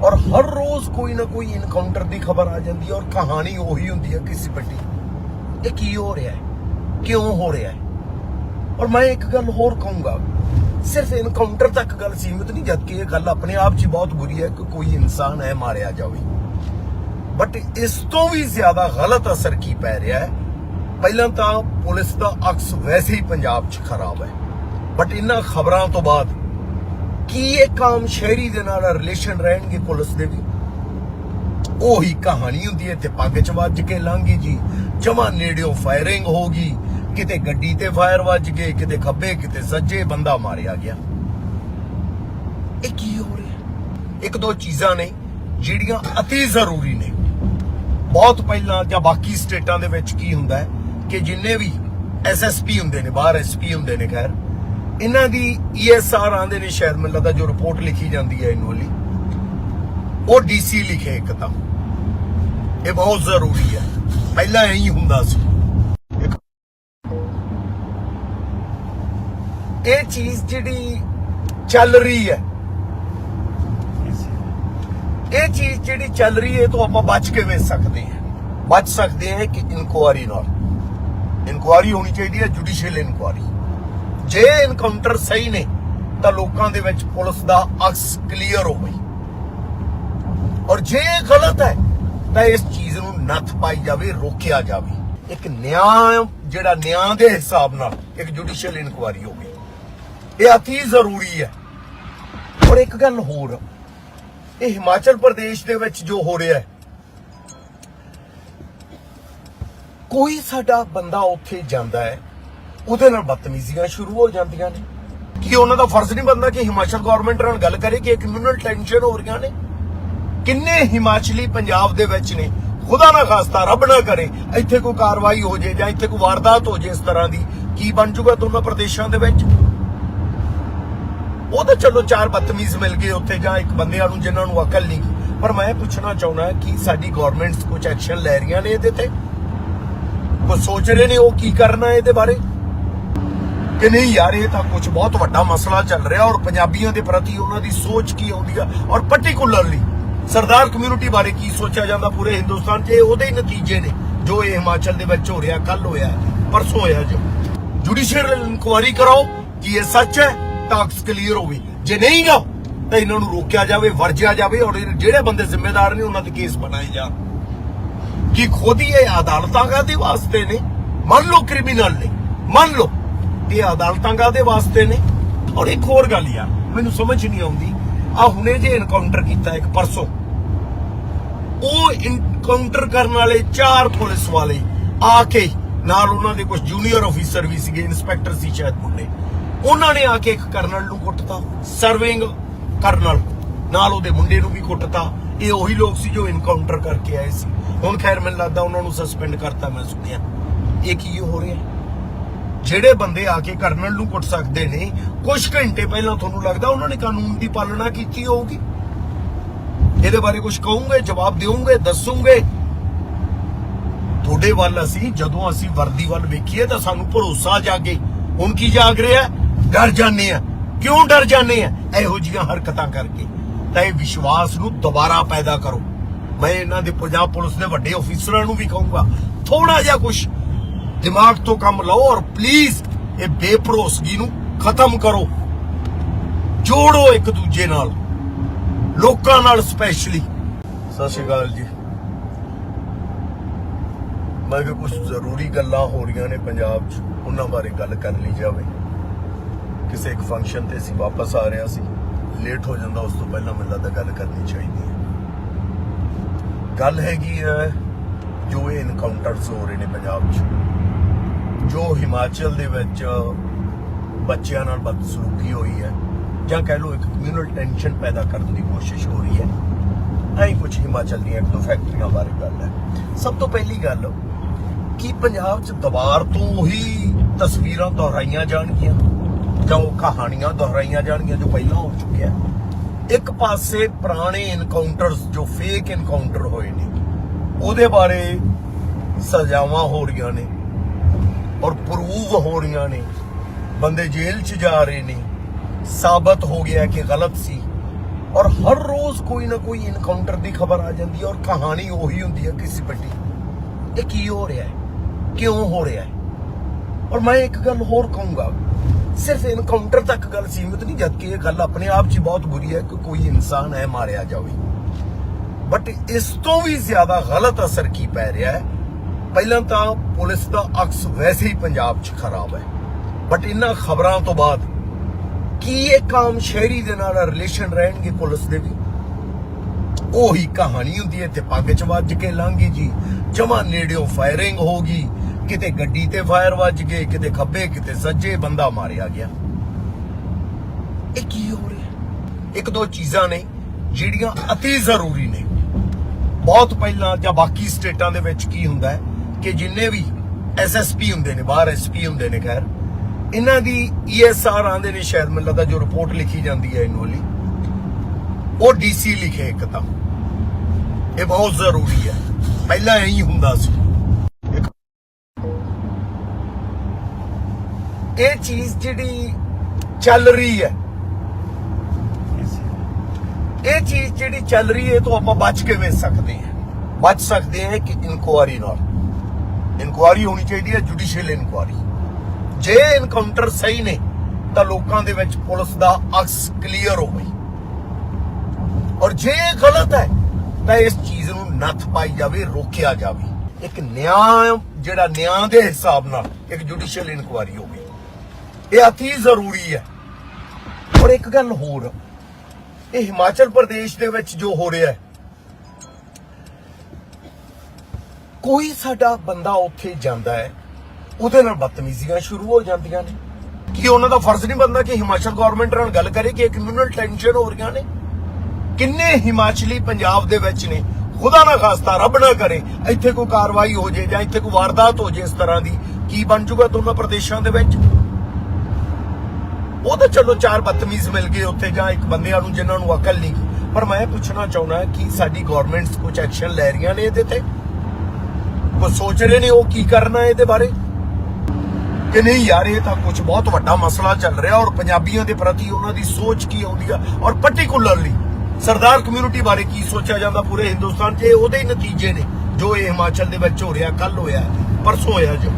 ਔਰ ਹਰ ਰੋਜ਼ ਕੋਈ ਨਾ ਕੋਈ ਇਨਕਾਊਂਟਰ ਦੀ ਖਬਰ ਆ ਜਾਂਦੀ ਹੈ ਔਰ ਕਹਾਣੀ ਉਹੀ ਹੁੰਦੀ ਹੈ ਕਿਸੇ ਵੱਡੀ। ਇਹ ਕੀ ਹੋ ਰਿਹਾ ਹੈ? ਕਿਉਂ ਹੋ ਰਿਹਾ ਹੈ? ਔਰ ਮੈਂ ਇੱਕ ਗੱਲ ਹੋਰ ਕਹੂੰਗਾ, ਸਿਰਫ ਇਨਕਾਊਂਟਰ ਤੱਕ ਗੱਲ ਸੀਮਿਤ ਨਹੀਂ ਜਦ ਕਿ ਇਹ ਗੱਲ ਆਪਣੇ ਆਪ 'ਚ ਬਹੁਤ ਬੁਰੀ ਹੈ ਕਿ ਕੋਈ ਇਨਸਾਨ ਹੈ ਮਾਰਿਆ ਜਾਵੇ। ਬਟ ਇਸ ਤੋਂ ਵੀ ਜ਼ਿਆਦਾ ਗਲਤ ਅਸਰ ਕੀ ਪੈ ਰਿਹਾ ਹੈ? ਪਹਿਲਾਂ ਤਾਂ ਪੁਲਿਸ ਦਾ ਅਕਸ ਵੈਸੇ ਹੀ ਪੰਜਾਬ 'ਚ ਖਰਾਬ ਹੈ। ਬਟ ਇਹਨਾਂ ਖਬਰਾਂ ਤੋਂ ਬਾਅਦ ਕੀ ਇਹ ਕਾਮ ਸ਼ਹਿਰੀ ਦੇ ਨਾਲ ਰਿਲੇਸ਼ਨ ਰਹਿਣਗੇ ਪੁਲਿਸ ਦੇ ਵੀ? ਉਹੀ ਕਹਾਣੀ ਹੁੰਦੀ ਹੈ ਤੇ ਪੱਗ ਚ ਵੱਜ ਕੇ ਲੰਘੀ ਜੀ, ਜਮਾ ਨੇੜਿਓਂ ਫਾਇਰਿੰਗ ਹੋ ਗਈ। ਕਿਤੇ ਗੱਡੀ ਤੇ ਫਾਇਰ ਵੱਜ ਗਏ, ਕਿਤੇ ਖੱਬੇ, ਕਿਤੇ ਸੱਜੇ, ਬੰਦਾ ਮਾਰਿਆ ਗਿਆ। ਇਹ ਕੀ ਹੋ ਰਿਹਾ? ਇੱਕ ਦੋ ਚੀਜ਼ਾਂ ਨੇ ਜਿਹੜੀਆਂ ਅਤੀ ਜ਼ਰੂਰੀ ਨੇ। ਬਹੁਤ ਪਹਿਲਾਂ ਜਾਂ ਬਾਕੀ ਸਟੇਟਾਂ ਦੇ ਵਿੱਚ ਕੀ ਹੁੰਦਾ ਹੈ ਕਿ ਜਿੰਨੇ ਵੀ ਐਸਐਸਪੀ ਹੁੰਦੇ ਨੇ, ਬਾਹਰ ਐਸਪੀ ਹੁੰਦੇ ਨੇ, ਖੈਰ, ਇਹਨਾਂ ਦੀ ਈਐਸਆਰ ਆਂਦੇ ਨੇ ਸ਼ਾਇਦ, ਮੈਨੂੰ ਲੱਗਦਾ ਜੋ ਰਿਪੋਰਟ ਲਿਖੀ ਜਾਂਦੀ ਹੈ ਐਨੂਅਲੀ ਉਹ ਡੀਸੀ ਲਿਖੇ ਇੱਕ ਤਾਂ। ਇਹ ਬਹੁਤ ਜ਼ਰੂਰੀ ਹੈ। ਪਹਿਲਾਂ ਐਂ ਹੀ ਹੁੰਦਾ ਸੀ। ਇਹ ਚੀਜ਼ ਜਿਹੜੀ ਚੱਲ ਰਹੀ ਹੈ। ਇਹ ਚੀਜ਼ ਜਿਹੜੀ ਚੱਲ ਰਹੀ ਹੈ ਤੋਂ ਆਪਾਂ ਬਚ ਕੇ ਵੇਚ ਸਕਦੇ ਹਾਂ। ਬਚ ਸਕਦੇ ਹਾਂ ਕਿ ਇਨਕੁਆਰੀ ਨਾਲ। ਇਨਕੁਆਰੀ ਹੋਣੀ ਚਾਹੀਦੀ ਹੈ, ਜੁਡੀਸ਼ੀਅਲ ਇਨਕੁਆਰੀ। ਜੇ ਇਨਕਾਊਂਟਰ ਸਹੀ ਨੇ, ਤਾਂ ਲੋਕਾਂ ਦੇ ਵਿੱਚ ਪੁਲਿਸ ਦਾ ਅਕਸ ਕਲੀਅਰ ਹੋਵੇ। ਔਰ ਜੇ ਇਹ ਗਲਤ ਹੈ, ਤਾਂ ਇਸ ਚੀਜ਼ ਨੂੰ ਨੱਥ ਪਾਈ ਜਾਵੇ, ਰੋਕਿਆ ਜਾਵੇ। ਇੱਕ ਨਿਆਂ, ਜਿਹੜਾ ਨਿਆਂ ਦੇ ਹਿਸਾਬ ਨਾਲ ਇੱਕ ਜੁਡੀਸ਼ੀਅਲ ਇਨਕੁਆਰੀ ਹੋਵੇ। ਇਹ ਅਤੀ ਜ਼ਰੂਰੀ ਹੈ। ਔਰ ਇੱਕ ਗੱਲ ਹੋਰ, ਇਹ ਹਿਮਾਚਲ ਪ੍ਰਦੇਸ਼ ਦੇ ਵਿੱਚ ਜੋ ਹੋ ਰਿਹਾ ਹੈ, ਕੋਈ ਸਾਡਾ ਬੰਦਾ ਉੱਥੇ ਜਾਂਦਾ ਹੈ, ਉਹਦੇ ਨਾਲ ਬਦਤਮੀਜ਼ੀਆਂ ਸ਼ੁਰੂ ਹੋ ਜਾਂਦੀਆਂ ਨੇ। ਕੀ ਉਹਨਾਂ ਦਾ ਫਰਜ਼ ਨਹੀਂ ਬਣਦਾ ਕਿ ਹਿਮਾਚਲ ਗਵਰਨਮੈਂਟ ਨਾਲ ਗੱਲ ਕਰੇ ਕਿ ਕਮਿਊਨਲ ਟੈਂਸ਼ਨ ਹੋ ਰਹੀਆਂ ਨੇ? ਕਿੰਨੇ ਹਿਮਾਚਲੀ ਪੰਜਾਬ ਦੇ ਵਿੱਚ ਨੇ, ਖੁਦਾ ਨਾ ਖਾਸਤਾ ਰੱਬ ਨਾ ਕਰੇ, ਇੱਥੇ ਕੋਈ ਕਾਰਵਾਈ ਹੋ ਜੇ ਜਾਂ ਇੱਥੇ ਕੋਈ ਵਾਰਦਾਤ ਹੋ ਜੇ ਇਸ ਤਰ੍ਹਾਂ ਦੀ, ਕੀ ਬਣ ਜੂਗਾ ਦੋਨਾਂ ਪ੍ਰਦੇਸ਼ਾਂ ਦੇ ਵਿੱਚ? ਉਹ ਤਾਂ ਚਲੋ ਚਾਰ ਬਦਤਮੀਜ਼ ਮਿਲ ਗਏ ਉੱਥੇ ਜਾਂ ਇੱਕ ਬੰਦਿਆਂ ਨੂੰ ਜਿਨ੍ਹਾਂ ਨੂੰ ਅਕਲ ਨਹੀਂ ਪਰ ਮੈਂ ਪੁੱਛਣਾ ਚਾਹੁੰਦਾ ਕਿ ਸਾਡੀ ਗਵਰਨਮੈਂਟਸ ਕੁਝ ਐਕਸ਼ਨ ਲੈ ਰਹੀਆਂ ਨੇ ਇਹਦੇ ਤੇ? ਕੁਝ ਸੋਚ ਰਹੇ ਨੇ ਉਹ ਕੀ ਕਰਨਾ ਇਹਦੇ ਬਾਰੇ? ਕਿ ਨਹੀਂ ਯਾਰ, ਇਹ ਤਾਂ ਕੁਝ ਬਹੁਤ ਵੱਡਾ ਮਸਲਾ ਚੱਲ ਰਿਹਾ ਔਰ ਪੰਜਾਬੀਆਂ ਦੇ ਪ੍ਰਤੀ ਉਹਨਾਂ ਦੀ ਸੋਚ ਕੀ ਆਉਂਦੀ ਆ? ਔਰ ਪਾਰਟਿਕੂਲਰਲੀ ਸਰਦਾਰ ਕਮਿਊਨਿਟੀ ਬਾਰੇ ਕੀ ਸੋਚਿਆ ਜਾਂਦਾ ਪੂਰੇ ਹਿੰਦੁਸਤਾਨ 'ਚ? ਇਹ ਉਹਦੇ ਹੀ ਨਤੀਜੇ ਨੇ ਜੋ ਇਹ ਹਿਮਾਚਲ ਦੇ ਵਿੱਚ ਹੋ ਰਿਹਾ ਕੱਲ ਹੋਇਆ, ਪਰਸੋਂ ਹੋਇਆ ਜੋ। ਜੁਡੀਸ਼ੀਅਲ ਇਨਕੁਆਰੀ ਕਰਾਓ ਕਿ ਇਹ ਸੱਚ ਹੈ ਤਾਂ ਕਲੀਅਰ ਹੋਵੇ ਜੇ ਨਹੀਂ ਗਾ, ਤਾਂ ਇਹਨਾਂ ਨੂੰ ਰੋਕਿਆ ਜਾਵੇ, ਵਰਜਿਆ ਜਾਵੇ ਔਰ ਜਿਹੜੇ ਬੰਦੇ ਜ਼ਿੰਮੇਦਾਰ ਨੇ, ਉਹਨਾਂ ਤੇ ਕੇਸ ਬਣਾਏ ਜਾਣ। ਕਿ ਖੁਦ ਹੀ ਇਹ ਅਦਾਲਤਾਂ ਕਾਦੇ ਵਾਸਤੇ ਨੇ? ਮੰਨ ਲਓ ਕ੍ਰਿਮੀਨਲ ਨੇ। ਮੰਨ ਲਓ, ਇਹ ਅਦਾਲਤਾਂ ਕਾਦੇ ਵਾਸਤੇ ਨੇ। ਔਰ ਇੱਕ ਹੋਰ ਗੱਲ ਯਾਰ, ਮੈਨੂੰ ਸਮਝ ਨਹੀਂ ਆਉਂਦੀ। ਆ ਹੁਣੇ ਜੇ ਐਨਕਾਊਂਟਰ ਕੀਤਾ ਇੱਕ ਪਰਸੋਂ। ਉਹ ਇਨਕਾਊਂਟਰ ਕਰਨ ਵਾਲੇ ਚਾਰ ਪੁਲਿਸ ਵਾਲੇ ਆ ਕੇ, ਨਾਲ ਉਹਨਾਂ ਦੇ ਕੁਝ ਜੂਨੀਅਰ ਅਫੀਸਰ ਵੀ ਸੀਗੇ ਇਨਸਪੈਕਟਰ ਸੀ ਸ਼ਾਇਦ ਮੁੰਡੇ। ਉਹਨਾਂ ਨੇ ਆ ਕੇ ਇੱਕ ਕਰਨਲ ਨੂੰ ਕੁੱਟਤਾ ਸਰਵਿੰਗ ਕਰਨਲ ਨਾਲ। ਉਹਦੇ ਮੁੰਡੇ ਨੂੰ ਵੀ ਕੁੱਟਤਾ। ਇਹ ਉਹੀ ਲੋਕ ਸੀ ਜੋ ਇਨਕਾਊਂਟਰ ਕਰਕੇ ਆਏ ਸੀ। ਹੁਣ ਖੈਰ ਮੈਨੂੰ ਲੱਗਦਾ ਉਹਨਾਂ ਨੂੰ ਸਸਪੈਂਡ ਕਰਤਾ ਮੈਂ ਸੁਣਿਆ। ਇਹ ਕੀ ਹੋ ਰਿਹਾ? ਜਿਹੜੇ ਬੰਦੇ ਆ ਕੇ ਕਰਨਲ ਨੂੰ ਕੁੱਟ ਸਕਦੇ ਨੇ ਕੁਝ ਘੰਟੇ ਪਹਿਲਾਂ ਤੁਹਾਨੂੰ ਲੱਗਦਾ ਉਹਨਾਂ ਨੇ ਕਾਨੂੰਨ ਦੀ ਪਾਲਣਾ ਕੀਤੀ ਹੋਊਗੀ? ਇਹਦੇ ਬਾਰੇ ਕੁਝ ਕਹੋਗੇ, ਜਵਾਬ ਦਿਓਗੇ, ਦੱਸੋਗੇ? ਤੁਹਾਡੇ ਵੱਲ ਅਸੀਂ, ਜਦੋਂ ਅਸੀਂ ਵਰਦੀ ਵੱਲ ਵੇਖੀਏ ਤਾਂ ਸਾਨੂੰ ਭਰੋਸਾ ਜਾਗੇ। ਹੁਣ ਕੀ ਜਾਗ ਰਿਹਾ? ਡਰ ਜਾਂਦੇ ਆ। ਕਿਉਂ ਡਰ ਜਾਂਦੇ ਆ? ਇਹੋ ਜੀਆਂ ਹਰਕਤਾਂ ਕਰਕੇ। ਤਾਂ ਇਹ ਵਿਸ਼ਵਾਸ ਨੂੰ ਦੁਬਾਰਾ ਪੈਦਾ ਕਰੋ। ਮੈਂ ਇਹਨਾਂ ਦੇ ਪੰਜਾਬ ਪੁਲਿਸ ਦੇ ਵੱਡੇ ਅਫੀਸਰਾਂ ਨੂੰ ਵੀ ਕਹੂੰਗਾ ਥੋੜਾ ਜਿਹਾ ਕੁਝ ਦਿਮਾਗ ਤੋਂ ਕੰਮ ਲਓ ਔਰ ਪਲੀਜ਼ ਇਹ ਬੇਭਰੋਸਗੀ ਨੂੰ ਖਤਮ ਕਰੋ। ਜੋੜੋ ਇੱਕ ਦੂਜੇ ਨਾਲ। ਲੋਕਾਂ ਨਾਲ ਸਪੈਸ਼ਲੀ ਸਤਿ ਸ਼੍ਰੀ ਅਕਾਲ ਜੀ। ਮੈਂ ਕਿ ਕੁਝ ਜ਼ਰੂਰੀ ਗੱਲਾਂ ਹੋ ਰਹੀਆਂ ਨੇ ਪੰਜਾਬ 'ਚ। ਉਹਨਾਂ ਬਾਰੇ ਗੱਲ ਕਰ ਲਈ ਜਾਵੇ। ਕਿਸੇ ਇੱਕ ਫੰਕਸ਼ਨ ਤੇ ਅਸੀਂ ਵਾਪਸ ਆ ਰਿਹਾ ਸੀ ਲੇਟ ਹੋ ਜਾਂਦਾ, ਉਸ ਤੋਂ ਪਹਿਲਾਂ ਮੈਨੂੰ ਲੱਗਦਾ ਗੱਲ ਕਰਨੀ ਚਾਹੀਦੀ ਹੈ। ਗੱਲ ਹੈਗੀ ਹੈ ਜੋ ਇਹ ਇਨਕਾਊਂਟਰਸ ਹੋ ਰਹੇ ਨੇ ਪੰਜਾਬ 'ਚ। ਜੋ ਹਿਮਾਚਲ ਦੇ ਵਿੱਚ ਬੱਚਿਆਂ ਨਾਲ ਬਦਸਲੂਕੀ ਹੋਈ ਹੈ, ਜਾਂ ਕਹਿ ਲਓ ਇੱਕ ਕਮਿਊਨਲ ਟੈਂਸ਼ਨ ਪੈਦਾ ਕਰਨ ਦੀ ਕੋਸ਼ਿਸ਼ ਹੋ ਰਹੀ ਹੈ, ਐਂ ਕੁਝ ਹਿਮਾਚਲ ਦੀਆਂ ਇੱਕ ਦੋ ਫੈਕਟਰੀਆਂ ਬਾਰੇ ਗੱਲ ਹੈ। ਸਭ ਤੋਂ ਪਹਿਲੀ ਗੱਲ, ਕਿ ਪੰਜਾਬ 'ਚ ਦੁਬਾਰ ਤੋਂ ਹੀ ਤਸਵੀਰਾਂ ਦੁਹਰਾਈਆਂ ਜਾਣਗੀਆਂ? ਜਾਂ ਉਹ ਕਹਾਣੀਆਂ ਦੁਹਰਾਈਆਂ ਜਾਣਗੀਆਂ ਜੋ ਪਹਿਲਾਂ ਹੋ ਚੁੱਕਿਆ। ਇੱਕ ਪਾਸੇ ਪੁਰਾਣੇ ਇਨਕਾਊਂਟਰਸ ਜੋ ਫੇਕ ਇਨਕਾਊਂਟਰ ਹੋਏ ਨੇ, ਉਹਦੇ ਬਾਰੇ ਸਜ਼ਾਵਾਂ ਹੋ ਰਹੀਆਂ ਨੇ ਔਰ ਪ੍ਰੂਵ ਹੋ ਰਹੀਆਂ ਨੇ। ਬੰਦੇ ਜੇਲ੍ਹ 'ਚ ਜਾ ਰਹੇ ਨੇ, ਸਾਬਤ ਹੋ ਗਿਆ ਕਿ ਗਲਤ ਸੀ ਔਰ ਹਰ ਰੋਜ਼ ਕੋਈ ਨਾ ਕੋਈ ਇਨਕਾਊਂਟਰ ਦੀ ਖਬਰ ਆ ਜਾਂਦੀ ਹੈ ਔਰ ਕਹਾਣੀ ਉਹੀ ਹੁੰਦੀ ਹੈ ਕਿਸੇ ਵੱਡੀ। ਇਹ ਕੀ ਹੋ ਰਿਹਾ ਹੈ? ਕਿਉਂ ਹੋ ਰਿਹਾ ਹੈ? ਔਰ ਮੈਂ ਇੱਕ ਗੱਲ ਹੋਰ ਕਹੂੰਗਾ। ਸਿਰਫ ਇਨਕਾਊਂਟਰ ਤੱਕ ਗੱਲ ਸੀਮਿਤ ਨਹੀਂ ਜਦ ਕਿ ਇਹ ਗੱਲ ਆਪਣੇ ਆਪ 'ਚ ਬਹੁਤ ਬੁਰੀ ਹੈ ਕਿ ਕੋਈ ਇਨਸਾਨ ਹੈ ਮਾਰਿਆ ਜਾਵੇ। ਬਟ ਇਸ ਤੋਂ ਵੀ ਜ਼ਿਆਦਾ ਗਲਤ ਅਸਰ ਕੀ ਪੈ ਰਿਹਾ ਹੈ? ਪਹਿਲਾਂ ਤਾਂ ਪੁਲਿਸ ਦਾ ਅਕਸ ਵੈਸੇ ਹੀ ਪੰਜਾਬ 'ਚ ਖਰਾਬ ਹੈ। ਬਟ ਇਹਨਾਂ ਖਬਰਾਂ ਤੋਂ ਬਾਅਦ ਕੀ ਇਹ ਕਾਮ ਸ਼ਹਿਰੀ ਦੇ ਨਾਲ ਰਿਲੇਸ਼ਨ ਰਹਿਣਗੇ ਪੁਲਿਸ ਦੇ ਵੀ? ਉਹੀ ਕਹਾਣੀ ਹੁੰਦੀ ਹੈ ਤੇ ਪੱਗ ਚ ਵੱਜ ਕੇ ਲੰਘੀ ਜੀ, ਜਮਾ ਨੇੜਿਓਂ ਫਾਇਰਿੰਗ ਹੋ ਗਈ। ਕਿਤੇ ਗੱਡੀ ਤੇ ਫਾਇਰ ਵੱਜ ਗਏ, ਕਿਤੇ ਖੱਬੇ, ਕਿਤੇ ਸੱਜੇ, ਬੰਦਾ ਮਾਰਿਆ ਗਿਆ। ਇਹ ਕੀ ਹੋ ਰਿਹਾ? ਇੱਕ ਦੋ ਚੀਜ਼ਾਂ ਨੇ ਜਿਹੜੀਆਂ ਅਤੀ ਜ਼ਰੂਰੀ ਨੇ। ਬਹੁਤ ਪਹਿਲਾਂ ਜਾਂ ਬਾਕੀ ਸਟੇਟਾਂ ਦੇ ਵਿੱਚ ਕੀ ਹੁੰਦਾ ਹੈ ਕਿ ਜਿੰਨੇ ਵੀ ਐਸਐਸਪੀ ਹੁੰਦੇ ਨੇ, ਬਾਹਰ ਐਸਪੀ ਹੁੰਦੇ ਨੇ, ਖੈਰ, ਇਹਨਾਂ ਦੀ ਈਐਸਆਰ ਆਂਦੇ ਨੇ ਸ਼ਾਇਦ, ਮੈਨੂੰ ਲੱਗਦਾ ਜੋ ਰਿਪੋਰਟ ਲਿਖੀ ਜਾਂਦੀ ਹੈ ਐਨੂਅਲੀ ਉਹ ਡੀਸੀ ਲਿਖੇ ਇੱਕ ਤਾਂ। ਇਹ ਬਹੁਤ ਜ਼ਰੂਰੀ ਹੈ। ਪਹਿਲਾਂ ਐਂ ਹੀ ਹੁੰਦਾ ਸੀ। ਇਹ ਚੀਜ਼ ਜਿਹੜੀ ਚੱਲ ਰਹੀ ਹੈ। ਇਹ ਚੀਜ਼ ਜਿਹੜੀ ਚੱਲ ਰਹੀ ਹੈ, ਇਹ ਤੋਂ ਆਪਾਂ ਬਚ ਕੇ ਵੇਚ ਸਕਦੇ ਹਾਂ। ਬਚ ਸਕਦੇ ਹਾਂ ਕਿ ਇਨਕੁਆਰੀ ਨਾਲ। ਇਨਕੁਆਰੀ ਹੋਣੀ ਚਾਹੀਦੀ ਹੈ, ਜੁਡੀਸ਼ੀਅਲ ਇਨਕੁਆਰੀ। ਜੇ ਇਨਕਾਊਂਟਰ ਸਹੀ ਨੇ, ਤਾਂ ਲੋਕਾਂ ਦੇ ਵਿੱਚ ਪੁਲਿਸ ਦਾ ਅਕਸ ਕਲੀਅਰ ਹੋਵੇ। ਔਰ ਜੇ ਗਲਤ ਹੈ, ਤਾਂ ਇਸ ਚੀਜ਼ ਨੂੰ ਨੱਥ ਪਾਈ ਜਾਵੇ, ਰੋਕਿਆ ਜਾਵੇ। ਇੱਕ ਨਿਆਂ, ਜਿਹੜਾ ਨਿਆਂ ਦੇ ਹਿਸਾਬ ਨਾਲ ਇੱਕ ਜੁਡੀਸ਼ੀਅਲ ਇਨਕੁਆਰੀ ਹੋਵੇ। ਇਹ ਅਤੀ ਜ਼ਰੂਰੀ ਹੈ। ਔਰ ਇੱਕ ਗੱਲ ਹੋਰ, ਇਹ ਹਿਮਾਚਲ ਪ੍ਰਦੇਸ਼ ਦੇ ਵਿੱਚ ਜੋ ਹੋ ਰਿਹਾ ਹੈ, ਕੋਈ ਸਾਡਾ ਬੰਦਾ ਉੱਥੇ ਜਾਂਦਾ ਹੈ, ਉਹਦੇ ਨਾਲ ਬਦਤਮੀਜ਼ੀਆਂ ਸ਼ੁਰੂ ਹੋ ਜਾਂਦੀਆਂ ਨੇ। ਕੀ ਉਹਨਾਂ ਦਾ ਫਰਜ਼ ਨਹੀਂ ਬਣਦਾ ਕਿ ਹਿਮਾਚਲ ਗਵਰਨਮੈਂਟ ਨਾਲ ਗੱਲ ਕਰੇ ਕਿ ਕ੍ਰਿਮੀਨਲ ਟੈਂਸ਼ਨ ਹੋ ਰਹੀਆਂ ਨੇ? ਕਿੰਨੇ ਹਿਮਾਚਲੀ ਪੰਜਾਬ ਦੇ ਵਿੱਚ ਨੇ? ਖੁਦਾ ਨਾ ਖਾਸਤਾ, ਰੱਬ ਨਾ ਕਰੇ, ਇੱਥੇ ਕੋਈ ਕਾਰਵਾਈ ਹੋ ਜੇ ਜਾਂ ਇੱਥੇ ਕੋਈ ਵਾਰਦਾਤ ਹੋ ਜੇ ਇਸ ਤਰ੍ਹਾਂ ਦੀ, ਕੀ ਬਣ ਜੂਗਾ ਦੋਨਾਂ ਪ੍ਰਦੇਸ਼ਾਂ ਦੇ ਵਿੱਚ? ਉਹ ਤਾਂ ਚਲੋ ਚਾਰ ਬਦਤਮੀਜ਼ ਮਿਲ ਗਏ ਉੱਥੇ ਜਾਂ ਇੱਕ ਬੰਦਿਆਂ ਨੂੰ ਜਿਨ੍ਹਾਂ ਨੂੰ ਅਕਲ ਨਹੀਂ ਪਰ ਮੈਂ ਪੁੱਛਣਾ ਚਾਹੁੰਦਾ ਕਿ ਸਾਡੀ ਗਵਰਨਮੈਂਟਸ ਕੁਝ ਐਕਸ਼ਨ ਲੈ ਰਹੀਆਂ ਨੇ ਇਹਦੇ ਤੇ? ਕੁਝ ਸੋਚ ਰਹੇ ਨੇ ਉਹ ਕੀ ਕਰਨਾ ਇਹਦੇ ਬਾਰੇ? ਕਿ ਨਹੀਂ ਯਾਰ, ਇਹ ਤਾਂ ਕੁਝ ਬਹੁਤ ਵੱਡਾ ਮਸਲਾ ਚੱਲ ਰਿਹਾ ਔਰ ਪੰਜਾਬੀਆਂ ਦੇ ਪ੍ਰਤੀ ਉਹਨਾਂ ਦੀ ਸੋਚ ਕੀ ਆਉਂਦੀ ਆ? ਔਰ ਪਾਰਟਿਕੂਲਰਲੀ ਸਰਦਾਰ ਕਮਿਊਨਿਟੀ ਬਾਰੇ ਕੀ ਸੋਚਿਆ ਜਾਂਦਾ ਪੂਰੇ ਹਿੰਦੁਸਤਾਨ 'ਚ? ਇਹ ਉਹਦੇ ਹੀ ਨਤੀਜੇ ਨੇ, ਜੋ ਇਹ ਹਿਮਾਚਲ ਦੇ ਵਿੱਚ ਹੋ ਰਿਹਾ ਕੱਲ ਹੋਇਆ, ਪਰਸੋਂ ਹੋਇਆ ਜੋ।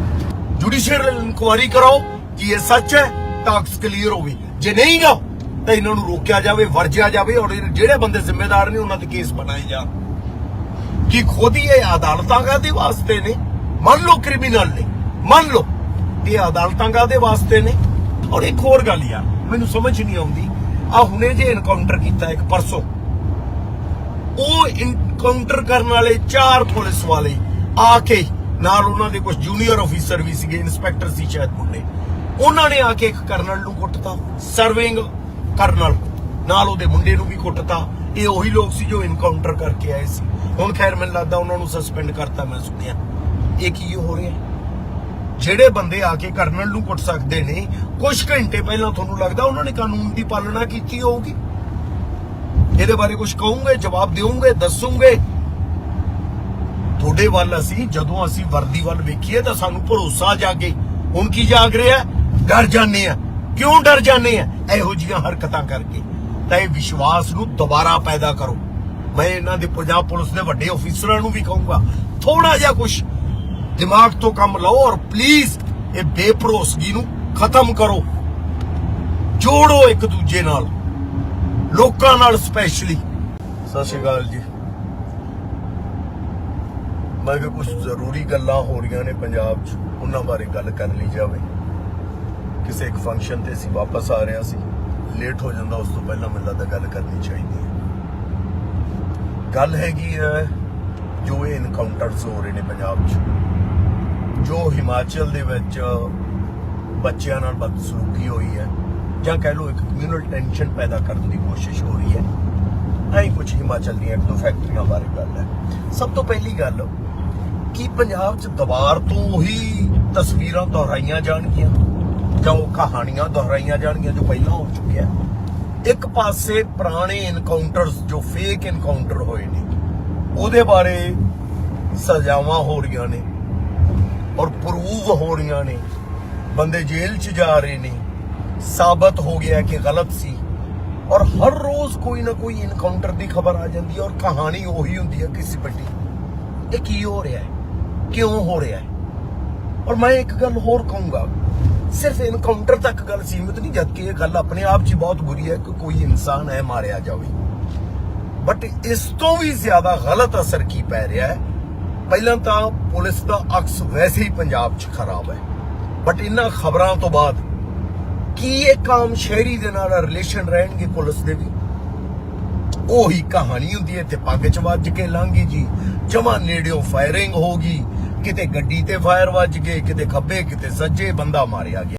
ਜੁਡੀਸ਼ੀਅਲ ਇਨਕੁਆਰੀ ਕਰਾਓ ਕਿ ਇਹ ਸੱਚ ਹੈ ਟਾਕਸ ਕਲੀਅਰ ਹੋਵੇ। ਜੇ ਨਹੀਂ ਤਾਂ ਇਹਨਾਂ ਨੂੰ ਰੋਕਿਆ ਜਾਵੇ, ਵਰਜਿਆ ਜਾਵੇ ਔਰ ਜਿਹੜੇ ਬੰਦੇ ਜ਼ਿੰਮੇਦਾਰ ਨੇ, ਉਹਨਾਂ ਤੇ ਕੇਸ ਬਣਾਏ ਜਾਣ। ਕਿ ਖੁਦ ਹੀ ਇਹ ਅਦਾਲਤਾਂ ਕਾਦੇ ਵਾਸਤੇ ਨੇ? ਮੰਨ ਲਓ ਕ੍ਰਿਮੀਨਲ ਨੇ। ਮੰਨ ਲਓ, ਇਹ ਅਦਾਲਤਾਂ ਕਾਦੇ ਵਾਸਤੇ ਨੇ? ਔਰ ਇੱਕ ਹੋਰ ਗੱਲ ਯਾਰ, ਮੈਨੂੰ ਸਮਝ ਨਹੀਂ ਆਉਂਦੀ। ਆ ਹੁਣੇ ਜੇ ਇਨਕਾਊਂਟਰ ਕੀਤਾ ਇੱਕ ਪਰਸੋਂ। ਉਹ ਇਨਕਾਊਂਟਰ ਕਰਨ ਵਾਲੇ ਚਾਰ ਪੁਲਿਸ ਵਾਲੇ ਆ ਕੇ ਨਾਲ ਉਹਨਾਂ ਦੇ ਕੁਝ ਜੂਨੀਅਰ ਅਫੀਸਰ ਵੀ ਸੀਗੇ ਇਨਸਪੈਕਟਰ ਸੀ ਸ਼ਾਇਦ ਮੁੰਡੇ। ਉਹਨਾਂ ਨੇ ਆ ਕੇ ਇੱਕ ਕਰਨਲ ਨੂੰ ਕੁੱਟਤਾ ਸਰਵਿੰਗ ਕਰਨਲ ਨਾਲ ਉਹਦੇ ਮੁੰਡੇ ਨੂੰ ਵੀ ਕੁੱਟਤਾ। ਇਹ ਉਹੀ ਲੋਕ ਸੀ ਜੋ ਇਨਕਾਊਂਟਰ ਕਰਕੇ ਆਏ ਸੀ। ਹੁਣ ਖੈਰ ਮੈਨੂੰ ਲੱਗਦਾ ਉਹਨਾਂ ਨੂੰ ਸਸਪੈਂਡ ਕਰਤਾ ਮੈਂ ਸੁਣਿਆ। ਇਹ ਕੀ ਹੋ ਰਿਹਾ? ਜਿਹੜੇ ਬੰਦੇ ਆ ਕੇ ਕਰਨਲ ਨੂੰ ਕੁੱਟ ਸਕਦੇ ਨੇ ਕੁਝ ਘੰਟੇ ਪਹਿਲਾਂ ਤੁਹਾਨੂੰ ਲੱਗਦਾ ਉਹਨਾਂ ਨੇ ਕਾਨੂੰਨ ਦੀ ਪਾਲਣਾ ਕੀਤੀ ਹੋਊਗੀ? ਇਹਦੇ ਬਾਰੇ ਕੁਝ ਕਹੋਗੇ, ਜਵਾਬ ਦਿਓਗੇ, ਦੱਸੋਗੇ? ਤੁਹਾਡੇ ਵੱਲ ਅਸੀਂ, ਜਦੋਂ ਅਸੀਂ ਵਰਦੀ ਵੱਲ ਵੇਖੀਏ ਤਾਂ ਸਾਨੂੰ ਭਰੋਸਾ ਜਾਗੇ। ਹੁਣ ਕੀ ਜਾਗ ਰਿਹਾ? ਡਰ ਜਾਂਦੇ ਆ। ਕਿਉਂ ਡਰ ਜਾਂਦੇ ਆ? ਇਹੋ ਜੀਆਂ ਹਰਕਤਾਂ ਕਰਕੇ। ਤਾਂ ਇਹ ਵਿਸ਼ਵਾਸ ਨੂੰ ਦੁਬਾਰਾ ਪੈਦਾ ਕਰੋ। ਮੈਂ ਇਹਨਾਂ ਦੇ ਪੰਜਾਬ ਪੁਲਿਸ ਦੇ ਵੱਡੇ ਅਫੀਸਰਾਂ ਨੂੰ ਵੀ ਕਹੂੰਗਾ ਥੋੜਾ ਜਿਹਾ ਕੁਝ ਦਿਮਾਗ ਤੋਂ ਕੰਮ ਲਓ ਔਰ ਪਲੀਜ਼ ਇਹ ਬੇਭਰੋਸਗੀ ਨੂੰ ਖਤਮ ਕਰੋ। ਜੋੜੋ ਇੱਕ ਦੂਜੇ ਨਾਲ। ਲੋਕਾਂ ਨਾਲ ਸਪੈਸ਼ਲੀ ਸਤਿ ਸ਼੍ਰੀ ਅਕਾਲ ਜੀ। ਮੈਂ ਕਿਹਾ ਕੁਝ ਜ਼ਰੂਰੀ ਗੱਲਾਂ ਹੋ ਰਹੀਆਂ ਨੇ ਪੰਜਾਬ 'ਚ। ਉਹਨਾਂ ਬਾਰੇ ਗੱਲ ਕਰ ਲਈ ਜਾਵੇ। ਕਿਸੇ ਇੱਕ ਫੰਕਸ਼ਨ ਤੇ ਅਸੀਂ ਵਾਪਸ ਆ ਰਹੇ ਸੀ ਲੇਟ ਹੋ ਜਾਂਦਾ, ਉਸ ਤੋਂ ਪਹਿਲਾਂ ਮੈਨੂੰ ਲੱਗਦਾ ਗੱਲ ਕਰਨੀ ਚਾਹੀਦੀ ਹੈ। ਗੱਲ ਹੈਗੀ ਹੈ ਜੋ ਇਹ ਇਨਕਾਊਂਟਰਸ ਹੋ ਰਹੇ ਨੇ ਪੰਜਾਬ 'ਚ। ਜੋ ਹਿਮਾਚਲ ਦੇ ਵਿੱਚ ਬੱਚਿਆਂ ਨਾਲ ਬਦਸਲੂਕੀ ਹੋਈ ਹੈ, ਜਾਂ ਕਹਿ ਲਓ ਇੱਕ ਕਮਿਊਨਲ ਟੈਂਸ਼ਨ ਪੈਦਾ ਕਰਨ ਦੀ ਕੋਸ਼ਿਸ਼ ਹੋ ਰਹੀ ਹੈ, ਐਂ ਕੁਝ ਹਿਮਾਚਲ ਦੀਆਂ ਇੱਕ ਦੋ ਫੈਕਟਰੀਆਂ ਬਾਰੇ ਗੱਲ ਹੈ। ਸਭ ਤੋਂ ਪਹਿਲੀ ਗੱਲ, ਕਿ ਪੰਜਾਬ 'ਚ ਦੁਬਾਰ ਤੋਂ ਉਹੀ ਤਸਵੀਰਾਂ ਦੁਹਰਾਈਆਂ ਜਾਣਗੀਆਂ? ਜਾਂ ਉਹ ਕਹਾਣੀਆਂ ਦੁਹਰਾਈਆਂ ਜਾਣਗੀਆਂ ਜੋ ਪਹਿਲਾਂ ਹੋ ਚੁੱਕਿਆ। ਇੱਕ ਪਾਸੇ ਪੁਰਾਣੇ ਇਨਕਾਊਂਟਰਸ ਜੋ ਫੇਕ ਇਨਕਾਊਂਟਰ ਹੋਏ ਨੇ, ਉਹਦੇ ਬਾਰੇ ਸਜ਼ਾਵਾਂ ਹੋ ਰਹੀਆਂ ਨੇ ਔਰ ਪ੍ਰੂਵ ਹੋ ਰਹੀਆਂ ਨੇ। ਬੰਦੇ ਜੇਲ੍ਹ 'ਚ ਜਾ ਰਹੇ ਨੇ, ਸਾਬਤ ਹੋ ਗਿਆ ਕਿ ਗਲਤ ਸੀ ਔਰ ਹਰ ਰੋਜ਼ ਕੋਈ ਨਾ ਕੋਈ ਇਨਕਾਊਂਟਰ ਦੀ ਖਬਰ ਆ ਜਾਂਦੀ ਹੈ ਔਰ ਕਹਾਣੀ ਉਹੀ ਹੁੰਦੀ ਹੈ ਕਿਸੇ ਵੱਡੀ। ਇਹ ਕੀ ਹੋ ਰਿਹਾ ਹੈ? ਕਿਉਂ ਹੋ ਰਿਹਾ ਹੈ? ਔਰ ਮੈਂ ਇੱਕ ਗੱਲ ਹੋਰ ਕਹੂੰਗਾ ਸਿਰਫ ਇਨਕਾਊਂਟਰ ਤੱਕ ਗੱਲ ਸੀਮਿਤ ਨਹੀਂ ਜਦ ਕਿ ਇਹ ਗੱਲ ਆਪਣੇ ਆਪ 'ਚ ਬਹੁਤ ਬੁਰੀ ਹੈ ਕਿ ਕੋਈ ਇਨਸਾਨ ਹੈ ਮਾਰਿਆ ਜਾਵੇ। ਬਟ ਇਸ ਤੋਂ ਵੀ ਜ਼ਿਆਦਾ ਗਲਤ ਅਸਰ ਕੀ ਪੈ ਰਿਹਾ ਹੈ? ਪਹਿਲਾਂ ਤਾਂ ਪੁਲਿਸ ਦਾ ਅਕਸ ਵੈਸੇ ਹੀ ਪੰਜਾਬ 'ਚ ਖਰਾਬ ਹੈ। ਬਟ ਇਹਨਾਂ ਖਬਰਾਂ ਤੋਂ ਬਾਅਦ ਕੀ ਇਹ ਕਾਮ ਸ਼ਹਿਰੀ ਦੇ ਨਾਲ ਰਿਲੇਸ਼ਨ ਰਹਿਣਗੇ ਪੁਲਿਸ ਦੇ ਵੀ? ਉਹੀ ਕਹਾਣੀ ਹੁੰਦੀ ਹੈ ਤੇ ਪੱਗ ਚ ਵੱਜ ਕੇ ਲੰਘੀ ਜੀ। ਜਮਾ ਨੇੜਿਓ ਫਾਇਰਿੰਗ ਹੋਗੀ ਕਿਤੇ ਗੱਡੀ ਤੇ ਫਾਇਰ ਵੱਜ ਗਏ ਕਿਤੇ ਖੱਬੇ ਕਿਤੇ ਸੱਜੇ ਬੰਦਾ ਮਾਰਿਆ ਗਿਆ।